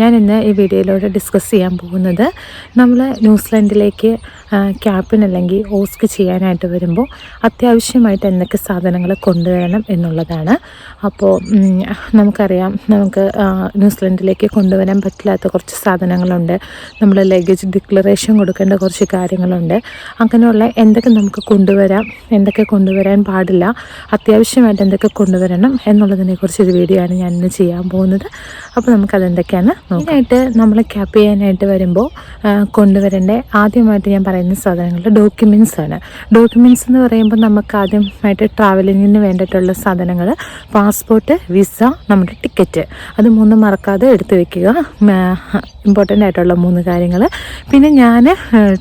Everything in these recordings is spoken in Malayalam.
ഞാൻ ഇന്ന് ഈ വീഡിയോയിലൂടെ ഡിസ്കസ് ചെയ്യാൻ പോകുന്നത് നമ്മൾ ന്യൂസിലൻഡിലേക്ക് ക്യാപ്പിന് അല്ലെങ്കിൽ ഓസ്ക് ചെയ്യാനായിട്ട് വരുമ്പോൾ അത്യാവശ്യമായിട്ട് എന്തൊക്കെ സാധനങ്ങൾ കൊണ്ടുവരണം എന്നുള്ളതാണ്. അപ്പോൾ നമുക്കറിയാം നമുക്ക് ന്യൂസിലൻഡിലേക്ക് കൊണ്ടുവരാൻ പറ്റില്ലാത്ത കുറച്ച് സാധനങ്ങളുണ്ട്. നമ്മൾ ലഗേജ് ഡിക്ലറേഷൻ കൊടുക്കേണ്ട കുറച്ച് കാര്യങ്ങളുണ്ട്. അങ്ങനെയുള്ള എന്തൊക്കെ നമുക്ക് കൊണ്ടുവരാം എന്തൊക്കെ കൊണ്ടുവരാൻ പാടില്ല അത്യാവശ്യമായിട്ട് എന്തൊക്കെ കൊണ്ടുവരണം എന്നുള്ളതിനെക്കുറിച്ചൊരു വീഡിയോ ആണ് ഞാൻ ഇന്ന് ചെയ്യാൻ പോകുന്നത്. അപ്പോൾ നമുക്കതെന്തൊക്കെയാണ് മെയിനായിട്ട് നമ്മൾ ക്യാപ്പ് ചെയ്യാനായിട്ട് വരുമ്പോൾ കൊണ്ടുവരേണ്ട ആദ്യമായിട്ട് ഞാൻ പറയുന്ന സാധനങ്ങൾ ഡോക്യുമെന്റ്സ് ആണ്. ഡോക്യുമെന്റ്സ് എന്ന് പറയുമ്പോൾ നമുക്ക് ആദ്യമായിട്ട് ട്രാവലിങ്ങിന് വേണ്ടിയിട്ടുള്ള സാധനങ്ങൾ പാസ്പോർട്ട് വിസ നമ്മുടെ ടിക്കറ്റ് അത് മൂന്നും മറക്കാതെ എടുത്തു വെക്കുക. ഇമ്പോർട്ടന്റ് ആയിട്ടുള്ള മൂന്ന് കാര്യങ്ങൾ പിന്നെ ഞാൻ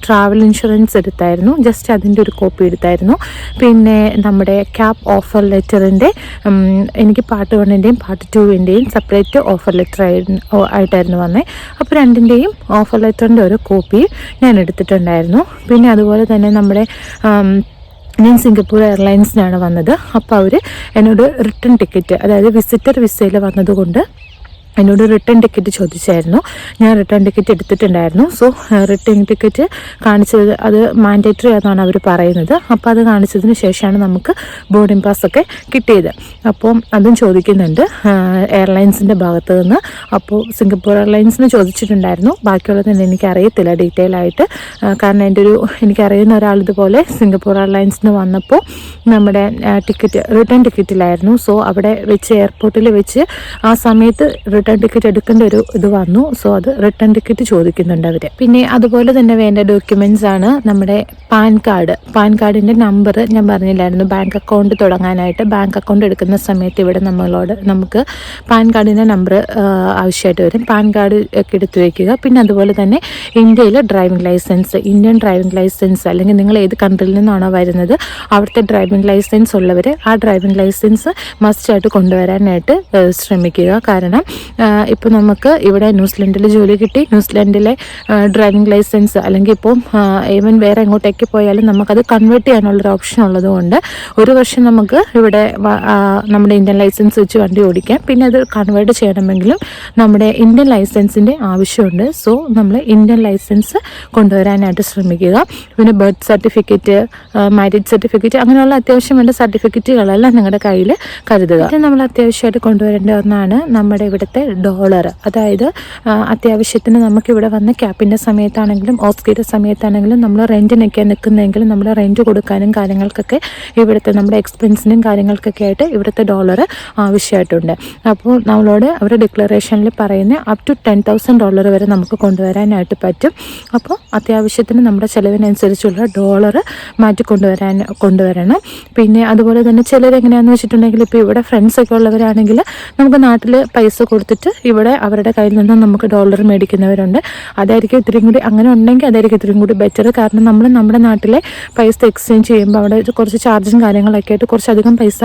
ട്രാവൽ ഇൻഷുറൻസ് എടുത്തായിരുന്നു. ജസ്റ്റ് അതിന്റെ ഒരു കോപ്പി എടുത്തായിരുന്നു. പിന്നെ നമ്മുടെ ക്യാബ് ഓഫർ ലെറ്ററിന്റെ എനിക്ക് പാർട്ട് വണ്ണിന്റെയും പാർട്ട് ടുവിന്റെയും സെപ്പറേറ്റ് ഓഫർ ലെറ്റർ ആയിട്ടായിരുന്നു വന്നത് അപ്പോൾ രണ്ടിന്റെയും ഓഫർ ലെറ്ററിന്റെ ഒരു കോപ്പി ഞാൻ എടുത്തിട്ടുണ്ടായിരുന്നു. പിന്നെ അതുപോലെ തന്നെ നമ്മുടെ ഞാൻ സിംഗപ്പൂർ എയർലൈൻസിനാണ് വന്നത്. അപ്പോൾ അവർ എന്നോട് റിട്ടേൺ ടിക്കറ്റ് അതായത് വിസിറ്റർ വിസയിൽ വന്നതുകൊണ്ട് എന്നോട് റിട്ടേൺ ടിക്കറ്റ് ചോദിച്ചായിരുന്നു. ഞാൻ റിട്ടേൺ ടിക്കറ്റ് എടുത്തിട്ടുണ്ടായിരുന്നു. സോ റിട്ടേൺ ടിക്കറ്റ് കാണിച്ചത് അത് മാൻഡേറ്ററി ആണെന്നാണ് അവർ പറയുന്നത്. അപ്പോൾ അത് കാണിച്ചതിന് ശേഷമാണ് നമുക്ക് ബോർഡിംഗ് പാസ് ഒക്കെ കിട്ടിയത്. അപ്പോൾ അതും ചോദിക്കുന്നുണ്ട് എയർലൈൻസിന്റെ ഭാഗത്ത് നിന്ന്. അപ്പോൾ സിംഗപ്പൂർ എയർലൈൻസിന് ചോദിച്ചിട്ടുണ്ടായിരുന്നു. ബാക്കിയുള്ളതിന് എനിക്കറിയത്തില്ല ഡീറ്റെയിൽ ആയിട്ട്. കാരണം എന്റെ ഒരു എനിക്കറിയുന്ന ഒരാൾ ഇതുപോലെ സിംഗപ്പൂർ എയർലൈൻസിന് വന്നപ്പോൾ നമ്മുടെ ടിക്കറ്റ് റിട്ടേൺ ടിക്കറ്റിലായിരുന്നു സോ അവിടെ വെച്ച് എയർപോർട്ടിൽ വെച്ച് ആ സമയത്ത് റിട്ടേൺ ടിക്കറ്റ് എടുക്കേണ്ട ഒരു ഇത് വന്നു. സോ അത് റിട്ടേൺ ടിക്കറ്റ് ചോദിക്കുന്നുണ്ട് അവർ പിന്നെ അതുപോലെ തന്നെ വേണ്ട ഡോക്യുമെന്റ്സ് ആണ് നമ്മുടെ പാൻ കാർഡ്. പാൻ കാർഡിന്റെ നമ്പർ ഞാൻ പറഞ്ഞില്ലായിരുന്നു. ബാങ്ക് അക്കൗണ്ട് തുടങ്ങാനായിട്ട് ബാങ്ക് അക്കൗണ്ട് എടുക്കുന്ന സമയത്ത് ഇവിടെ നമ്മളോട് നമുക്ക് പാൻ കാർഡിന്റെ നമ്പർ ആവശ്യമായിട്ട് വരും. പാൻ കാർഡ് ഒക്കെ എടുത്തു വയ്ക്കുക പിന്നെ അതുപോലെ തന്നെ ഇന്ത്യയിലെ driving licence Indian driving licence അല്ലെങ്കിൽ നിങ്ങൾ ഏത് കൺട്രിയിൽ നിന്നാണോ വരുന്നത് അവിടുത്തെ ഡ്രൈവിംഗ് ലൈസൻസ് ഉള്ളവർ ആ ഡ്രൈവിംഗ് ലൈസൻസ് മസ്റ്റായിട്ട് കൊണ്ടുവരാനായിട്ട് ശ്രമിക്കുക. കാരണം ഇപ്പോൾ നമുക്ക് ഇവിടെ ന്യൂസിലൻഡിൽ ജോലി കിട്ടി. ന്യൂസിലൻഡിലെ ഡ്രൈവിംഗ് ലൈസൻസ് അല്ലെങ്കിൽ ഇപ്പോൾ ഈവൻ വേറെ എങ്ങോട്ടേക്ക് പോയാലും നമുക്കത് കൺവേർട്ട് ചെയ്യാനുള്ളൊരു ഓപ്ഷൻ ഉള്ളതുകൊണ്ട് ഒരു വർഷം നമുക്ക് ഇവിടെ നമ്മുടെ ഇന്ത്യൻ ലൈസൻസ് വെച്ച് വണ്ടി ഓടിക്കാം. പിന്നെ അത് കൺവേർട്ട് ചെയ്യണമെങ്കിലും നമ്മുടെ ഇന്ത്യൻ ലൈസൻസിന്റെ ആവശ്യമുണ്ട്. സോ നമ്മൾ ഇന്ത്യൻ ലൈസൻസ് കൊണ്ടുവരാനായിട്ട് ശ്രമിക്കുക. പിന്നെ ബർത്ത് സർട്ടിഫിക്കറ്റ് മാരേജ് സർട്ടിഫിക്കറ്റ് അങ്ങനെയുള്ള അത്യാവശ്യം വേണ്ട സർട്ടിഫിക്കറ്റുകളെല്ലാം നിങ്ങളുടെ കയ്യിൽ കരുതുക. നമ്മൾ അത്യാവശ്യമായിട്ട് കൊണ്ടുവരേണ്ട ഒന്നാണ് നമ്മുടെ ഇവിടുത്തെ ഡോളർ അതായത് അത്യാവശ്യത്തിന് നമുക്കിവിടെ വന്ന് ക്യാപ്പിന്റെ സമയത്താണെങ്കിലും ഓസ്കിയുടെ സമയത്താണെങ്കിലും നമ്മൾ റെന്റിനൊക്കെ നിൽക്കുന്നതെങ്കിൽ നമ്മൾ റെന്റ് കൊടുക്കാനും കാര്യങ്ങൾക്കൊക്കെ ഇവിടുത്തെ നമ്മുടെ എക്സ്പെൻസിനും കാര്യങ്ങൾക്കൊക്കെ ആയിട്ട് ഇവിടുത്തെ ഡോളർ ആവശ്യമായിട്ടുണ്ട്. അപ്പോൾ നമ്മളോട് അവർ ഡിക്ലറേഷനിൽ പറയുന്ന up to ten thousand dollar വരെ നമുക്ക് കൊണ്ടുവരാനായിട്ട് പറ്റും. അപ്പോൾ അത്യാവശ്യത്തിന് നമ്മുടെ ചിലവിനനുസരിച്ചുള്ള ഡോളർ മാറ്റി കൊണ്ടുവരാൻ കൊണ്ടുവരണം. പിന്നെ അതുപോലെ തന്നെ ചിലരെങ്ങനെയാണെന്ന് വെച്ചിട്ടുണ്ടെങ്കിൽ ഇപ്പോൾ ഇവിടെ ഫ്രണ്ട്സൊക്കെ ഉള്ളവരാണെങ്കിൽ നമുക്ക് നാട്ടിൽ പൈസ കൊടുത്തിട്ട് ഇവിടെ അവരുടെ കയ്യിൽ നിന്ന് നമുക്ക് ഡോളർ മേടിക്കുന്നവരുണ്ട്. അതായിരിക്കും ഇത്രയും കൂടി അങ്ങനെ ഉണ്ടെങ്കിൽ അതായിരിക്കും ഇത്രയും കൂടി ബെറ്റർ കാരണം നമ്മൾ നമ്മുടെ നാട്ടിലെ പൈസ എക്സ്ചേഞ്ച് ചെയ്യുമ്പോൾ അവിടെ കുറച്ച് ചാർജും കാര്യങ്ങളൊക്കെ ആയിട്ട് കുറച്ചധികം പൈസ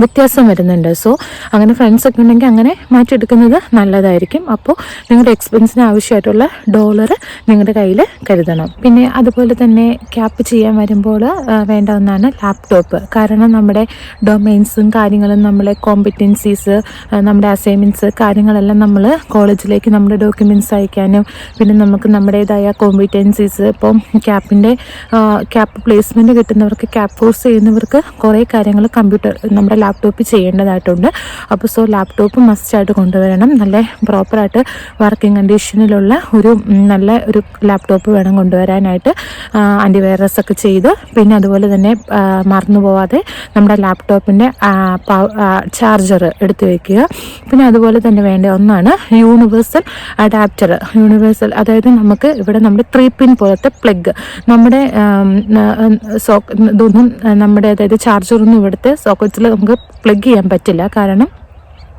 വ്യത്യാസം വരുന്നുണ്ട്. സോ അങ്ങനെ ഫ്രണ്ട്സ് ഒക്കെ ഉണ്ടെങ്കിൽ അങ്ങനെ മാറ്റിയെടുക്കുന്നത് നല്ലതായിരിക്കും. അപ്പോൾ നിങ്ങളുടെ എക്സ്പെൻസിന് ആവശ്യമായിട്ടുള്ള ഡോളർ നിങ്ങളുടെ കയ്യിൽ കരുതണം. പിന്നെ അതുപോലെ തന്നെ ക്യാപ്പ് ചെയ്യാൻ വരുമ്പോൾ വേണ്ട ഒന്നാണ് ലാപ്ടോപ്പ് കാരണം നമ്മുടെ ഡൊമൈൻസും കാര്യങ്ങളും നമ്മളെ കോമ്പറ്റൻസീസ് നമ്മുടെ അസൈൻമെന്റ്സ് കാര്യങ്ങളെല്ലാം നമ്മൾ കോളേജിലേക്ക് നമ്മുടെ ഡോക്യുമെന്റ്സ് അയക്കാനും പിന്നെ നമുക്ക് നമ്മുടേതായ കോമ്പറ്റൻസീസ് ഇപ്പം ക്യാപ്പിന്റെ ക്യാപ്പ് പ്ലേസ്മെന്റ് കിട്ടുന്നവർക്ക് ക്യാപ്പ് കോഴ്സ് ചെയ്യുന്നവർക്ക് കുറേ കാര്യങ്ങൾ കമ്പ്യൂട്ടർ നമ്മുടെ ലാപ്ടോപ്പിൽ ചെയ്യേണ്ടതായിട്ടുണ്ട്. അപ്പോൾ സോ ലാപ്ടോപ്പ് മസ്റ്റായിട്ട് കൊണ്ടുവരണം. നല്ല പ്രോപ്പറായിട്ട് വർക്കിംഗ് കണ്ടീഷനിലുള്ള ഒരു നല്ല ഒരു ലാപ്ടോപ്പ് വേണം കൊണ്ടുവരാനായിട്ട്. ആന്റിവൈറസ് ഒക്കെ ചെയ്ത് പിന്നെ അതുപോലെ തന്നെ മറന്നു പോവാതെ നമ്മുടെ ലാപ്ടോപ്പിന്റെ ചാർജർ എടുത്തു വയ്ക്കുക പിന്നെ അതുപോലെ തന്നെ വേണ്ട ഒന്നാണ് യൂണിവേഴ്സൽ അഡാപ്റ്റർ യൂണിവേഴ്സൽ അതായത് നമുക്ക് ഇവിടെ നമ്മുടെ ത്രീ പിൻ പോലത്തെ പ്ലഗ് നമ്മുടെ സോക്ക് ഇതൊന്നും നമ്മുടെ അതായത് ചാർജറൊന്നും ഇവിടുത്തെ സോക്കറ്റ്സിൽ നമുക്ക് പ്ലഗ് ചെയ്യാൻ പറ്റില്ല. കാരണം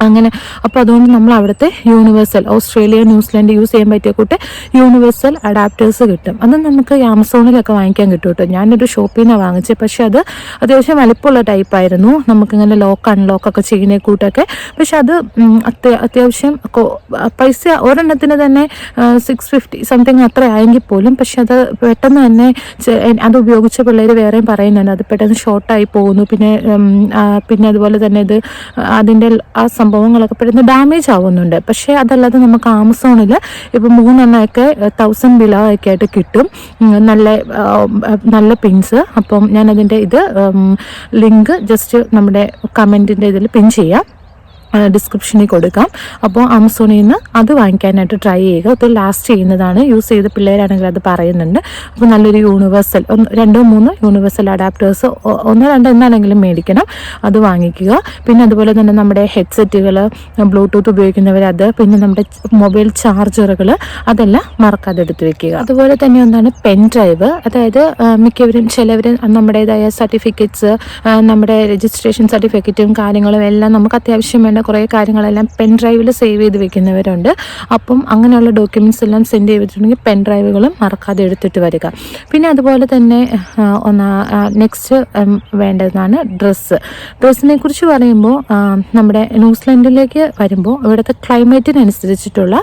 അങ്ങനെ. അപ്പോൾ അതുകൊണ്ട് നമ്മൾ അവിടുത്തെ യൂണിവേഴ്സൽ ഓസ്ട്രേലിയ ന്യൂസിലാൻഡ് യൂസ് ചെയ്യാൻ പറ്റിയ കൂട്ട് യൂണിവേഴ്സൽ അഡാപ്റ്റേഴ്സ് കിട്ടും. അത് നമുക്ക് ആമസോണിലൊക്കെ വാങ്ങിക്കാൻ കിട്ടും കേട്ടോ ഞാനൊരു ഷോപ്പിൽ നിന്നാണ് വാങ്ങിച്ചത് പക്ഷേ അത് അത്യാവശ്യം വലിപ്പമുള്ള ടൈപ്പായിരുന്നു നമുക്കിങ്ങനെ ലോക്ക് അൺലോക്ക് ഒക്കെ ചെയ്യുന്ന കൂട്ടൊക്കെ. പക്ഷെ അത് അത്യാവശ്യം പൈസ ഒരെണ്ണത്തിന് തന്നെ സിക്സ് ഫിഫ്റ്റി സംതിങ് അത്ര ആയെങ്കിൽ പോലും. പക്ഷെ അത് പെട്ടെന്ന് തന്നെ അത് ഉപയോഗിച്ച പിള്ളേർ വേറെയും പറയുന്നുണ്ട് അത് പെട്ടെന്ന് ഷോർട്ടായി പോകുന്നു. പിന്നെ പിന്നെ അതുപോലെ തന്നെ ഇത് അതിന്റെ ആ സംഭവങ്ങളൊക്കെ പെട്ടെന്ന് ഡാമേജ് ആവുന്നുണ്ട്. പക്ഷേ അതല്ലാതെ നമുക്ക് ആമസോണിൽ ഇപ്പോൾ മൂന്നെണ്ണമൊക്കെ തൗസൻഡ് ബിലോ ഒക്കെ ആയിട്ട് കിട്ടും. നല്ല നല്ല പിൻസ് അപ്പം ഞാനതിന്റെ ഇത് ലിങ്ക് ജസ്റ്റ് നമ്മുടെ കമന്റിന്റെ ഇതിൽ പിൻ ചെയ്യാം. ഡിസ്ക്രിപ്ഷനിൽ കൊടുക്കാം. അപ്പോൾ ആമസോണിൽ നിന്ന് അത് വാങ്ങിക്കാനായിട്ട് ട്രൈ ചെയ്യുക. അത് ലാസ്റ്റ് ചെയ്യുന്നതാണ്. യൂസ് ചെയ്ത പിള്ളേരാണെങ്കിൽ അത് പറയുന്നുണ്ട്. അപ്പോൾ നല്ലൊരു യൂണിവേഴ്സൽ ഒന്ന് രണ്ടോ മൂന്നോ യൂണിവേഴ്സൽ അഡാപ്റ്റേഴ്സ് ഒന്നോ രണ്ടോ എന്നാണെങ്കിലും മേടിക്കണം. അത് വാങ്ങിക്കുക. പിന്നെ അതുപോലെ തന്നെ നമ്മുടെ ഹെഡ്സെറ്റുകൾ ബ്ലൂടൂത്ത് ഉപയോഗിക്കുന്നവരത് പിന്നെ നമ്മുടെ മൊബൈൽ ചാർജറുകൾ അതെല്ലാം മറക്കാതെ എടുത്ത് വെക്കുക. അതുപോലെ തന്നെ ഒന്നാണ് പെൻ ഡ്രൈവ് അതായത് മിക്കവരും ചിലവരും നമ്മുടേതായ സർട്ടിഫിക്കറ്റ്സ് നമ്മുടെ രജിസ്ട്രേഷൻ സർട്ടിഫിക്കറ്റും കാര്യങ്ങളും എല്ലാം നമുക്ക് അത്യാവശ്യം വേണ്ട കുറേ കാര്യങ്ങളെല്ലാം പെൻ ഡ്രൈവിൽ സേവ് ചെയ്ത് വെക്കുന്നവരുണ്ട്. അപ്പം അങ്ങനെയുള്ള ഡോക്യുമെന്റ്സ് എല്ലാം സെൻഡ് ചെയ്തിട്ടുണ്ടെങ്കിൽ പെൻ ഡ്രൈവുകളും മറക്കാതെ എടുത്തിട്ട് വരിക. പിന്നെ അതുപോലെ തന്നെ ഒന്നാ നെക്സ്റ്റ് വേണ്ടതാണ് ഡ്രസ്സ് ഡ്രസ്സിനെ കുറിച്ച് പറയുമ്പോൾ നമ്മുടെ ന്യൂസിലൻഡിലേക്ക് വരുമ്പോൾ ഇവിടുത്തെ ക്ലൈമറ്റിനനുസരിച്ചിട്ടുള്ള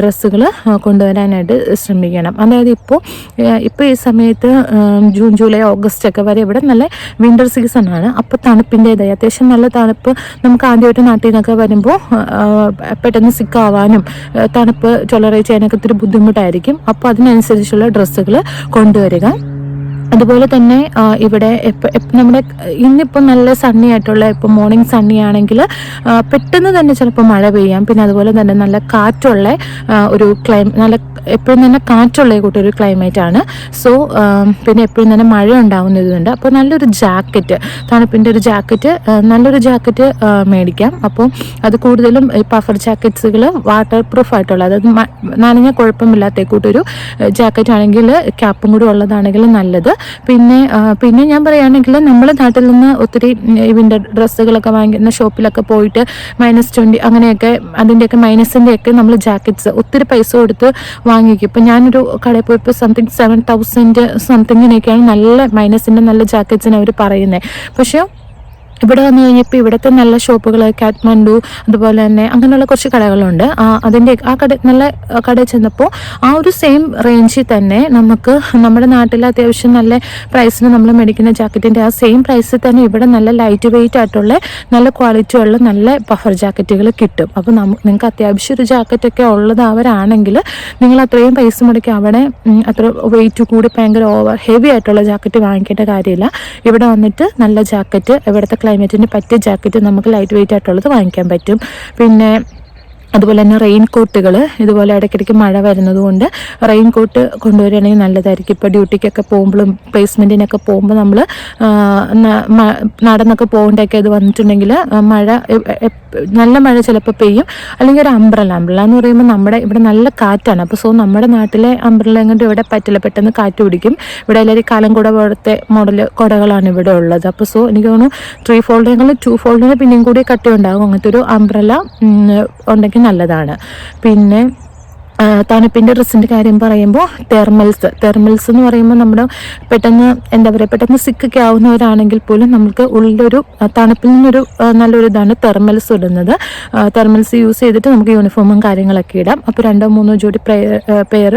ഡ്രസ്സുകൾ കൊണ്ടുവരാനായിട്ട് ശ്രമിക്കണം. അതായത് ഇപ്പോൾ ഇപ്പോൾ ഈ സമയത്ത് ജൂൺ ജൂലൈ ഓഗസ്റ്റ് ഒക്കെ വരെ ഇവിടെ നല്ല വിന്റർ സീസൺ ആണ്. അപ്പോൾ തണുപ്പിന്റെതായി അത്യാവശ്യം നല്ല തണുപ്പ് നമുക്ക് ആദ്യമായിട്ട് നാട്ടിൽ നിന്നൊക്കെ വരുമ്പോൾ പെട്ടെന്ന് സിക്കാവാനും തണുപ്പ് ടോളറേറ്റ് ചെയ്യാനൊക്കെ ഒത്തിരി ബുദ്ധിമുട്ടായിരിക്കും. അപ്പോൾ അതിനനുസരിച്ചുള്ള ഡ്രസ്സുകൾ കൊണ്ടുവരിക. അതുപോലെ തന്നെ ഇവിടെ നമ്മുടെ ഇന്നിപ്പോൾ നല്ല സണ്ണി ആയിട്ടുള്ള ഇപ്പോൾ മോർണിംഗ് സണ്ണി ആണെങ്കിൽ പെട്ടെന്ന് തന്നെ ചിലപ്പോൾ മഴ പെയ്യാം. പിന്നെ അതുപോലെ തന്നെ നല്ല കാറ്റുള്ള ഒരു ക്ലൈം നല്ല എപ്പോഴും തന്നെ കാറ്റുള്ള കൂട്ടൊരു ക്ലൈമറ്റ് ആണ്. സോ പിന്നെ എപ്പോഴും തന്നെ മഴ ഉണ്ടാവുന്നതുണ്ട്. അപ്പോൾ നല്ലൊരു ജാക്കറ്റ് തണുപ്പിന്റെ ഒരു ജാക്കറ്റ് നല്ലൊരു ജാക്കറ്റ് മേടിക്കാം. അപ്പോൾ അത് കൂടുതലും ഈ പഫർ ജാക്കറ്റ്സുകൾ വാട്ടർ പ്രൂഫ് ആയിട്ടുള്ള അതായത് നനഞ്ഞ കുഴപ്പമില്ലാത്ത കൂട്ടൊരു ജാക്കറ്റ് ആണെങ്കിൽ ക്യാപ്പും കൂടി ഉള്ളതാണെങ്കിൽ നല്ലത്. പിന്നെ പിന്നെ ഞാൻ പറയുകയാണെങ്കിൽ നമ്മുടെ നാട്ടിൽ നിന്ന് ഒത്തിരി വിന്റർ ഡ്രസ്സുകളൊക്കെ വാങ്ങിക്കുന്ന ഷോപ്പിലൊക്കെ പോയിട്ട് മൈനസ് ട്വന്റി അങ്ങനെയൊക്കെ അതിന്റെയൊക്കെ മൈനസിന്റെയൊക്കെ നമ്മൾ ജാക്കറ്റ്സ് ഒത്തിരി പൈസ കൊടുത്ത് വാങ്ങിക്കും. ഇപ്പം ഞാനൊരു കടയിൽ പോയപ്പോൾ സംതിങ് സെവൻ തൗസൻഡ് സംതിങ്ങിനൊക്കെയാണ് നല്ല മൈനസിന്റെ നല്ല ജാക്കറ്റ്സിന് അവർ പറയുന്നത്. പക്ഷേ ഇവിടെ വന്നു കഴിഞ്ഞപ്പോൾ ഇവിടുത്തെ നല്ല ഷോപ്പുകൾ കാറ്റ്മണ്ഡു അതുപോലെ തന്നെ അങ്ങനെയുള്ള കുറച്ച് കടകളുണ്ട്. ആ, അതിന്റെ ആ കട നല്ല കട ചെന്നപ്പോൾ ആ ഒരു സെയിം റേഞ്ചിൽ തന്നെ നമുക്ക് നമ്മുടെ നാട്ടിൽ അത്യാവശ്യം നല്ല പ്രൈസിന് നമ്മൾ മേടിക്കുന്ന ജാക്കറ്റിന്റെ ആ സെയിം പ്രൈസിൽ തന്നെ ഇവിടെ നല്ല ലൈറ്റ് വെയിറ്റ് ആയിട്ടുള്ള നല്ല ക്വാളിറ്റി ഉള്ള നല്ല പഫർ ജാക്കറ്റുകൾ കിട്ടും. അപ്പോൾ നമുക്ക് നിങ്ങൾക്ക് അത്യാവശ്യം ഒരു ജാക്കറ്റൊക്കെ ഉള്ളതാവരാണെങ്കിൽ നിങ്ങൾ അത്രയും പൈസ മുടക്കി അവിടെ അത്ര വെയിറ്റ് കൂടി ഭയങ്കര ഓവർ ഹെവി ആയിട്ടുള്ള ജാക്കറ്റ് വാങ്ങിക്കേണ്ട കാര്യമില്ല. ഇവിടെ വന്നിട്ട് നല്ല ജാക്കറ്റ് ഇവിടുത്തെ ക്ലൈമറ്റിന് പറ്റിയ ജാക്കറ്റ് നമുക്ക് ലൈറ്റ് വെയിറ്റ് ആയിട്ടുള്ളത് വാങ്ങിക്കാൻ പറ്റും. പിന്നെ അതുപോലെ തന്നെ റെയിൻ കോട്ടുകൾ ഇതുപോലെ ഇടയ്ക്കിടയ്ക്ക് മഴ വരുന്നത് കൊണ്ട് റെയിൻ കോട്ട് കൊണ്ടുവരികയാണെങ്കിൽ നല്ലതായിരിക്കും. ഇപ്പോൾ ഡ്യൂട്ടിക്കൊക്കെ പോകുമ്പോഴും പ്ലേസ്മെന്റിനൊക്കെ പോകുമ്പോൾ നമ്മൾ നടന്നൊക്കെ പോകേണ്ടൊക്കെ ഇത് വന്നിട്ടുണ്ടെങ്കിൽ മഴ നല്ല മഴ ചിലപ്പോൾ പെയ്യും. അല്ലെങ്കിൽ ഒരു അംബ്രല അംബ്രല എന്ന് പറയുമ്പോൾ നമ്മുടെ ഇവിടെ നല്ല കാറ്റാണ്. അപ്പോൾ സോ നമ്മുടെ നാട്ടിലെ അംബ്രല കൊണ്ട് ഇവിടെ പറ്റില്ല. പെട്ടെന്ന് കാറ്റ് പിടിക്കും. ഇവിടെ എല്ലാവരും കാലം കൂടെ പോലത്തെ മോഡൽ കുടകളാണ് ഇവിടെ ഉള്ളത്. അപ്പോൾ സോ എനിക്ക് തോന്നുന്നു ത്രീ ഫോൾഡിനെങ്കിലും ടു ഫോൾഡിന് പിന്നെയും കൂടി കട്ടി ഉണ്ടാകും അങ്ങനത്തെ ഒരു അംബ്രല ഉണ്ടെങ്കിൽ നല്ലതാണ്. പിന്നെ തണുപ്പിന്റെ ഡ്രസ്സിന്റെ കാര്യം പറയുമ്പോൾ തെർമൽസ്. തെർമൽസ് എന്ന് പറയുമ്പോൾ നമ്മൾ പെട്ടെന്ന് എന്താ പറയുക പെട്ടെന്ന് സിക്കൊക്കെ ആവുന്നവരാണെങ്കിൽ പോലും നമുക്ക് ഉള്ളൊരു തണുപ്പിൽ നിന്നൊരു നല്ലൊരു ഇതാണ് തെർമൽസ് ഇടുന്നത്. തെർമൽസ് യൂസ് ചെയ്തിട്ട് നമുക്ക് യൂണിഫോമും കാര്യങ്ങളൊക്കെ ഇടാം. അപ്പോൾ രണ്ടോ മൂന്നോ ജോഡി പെയർ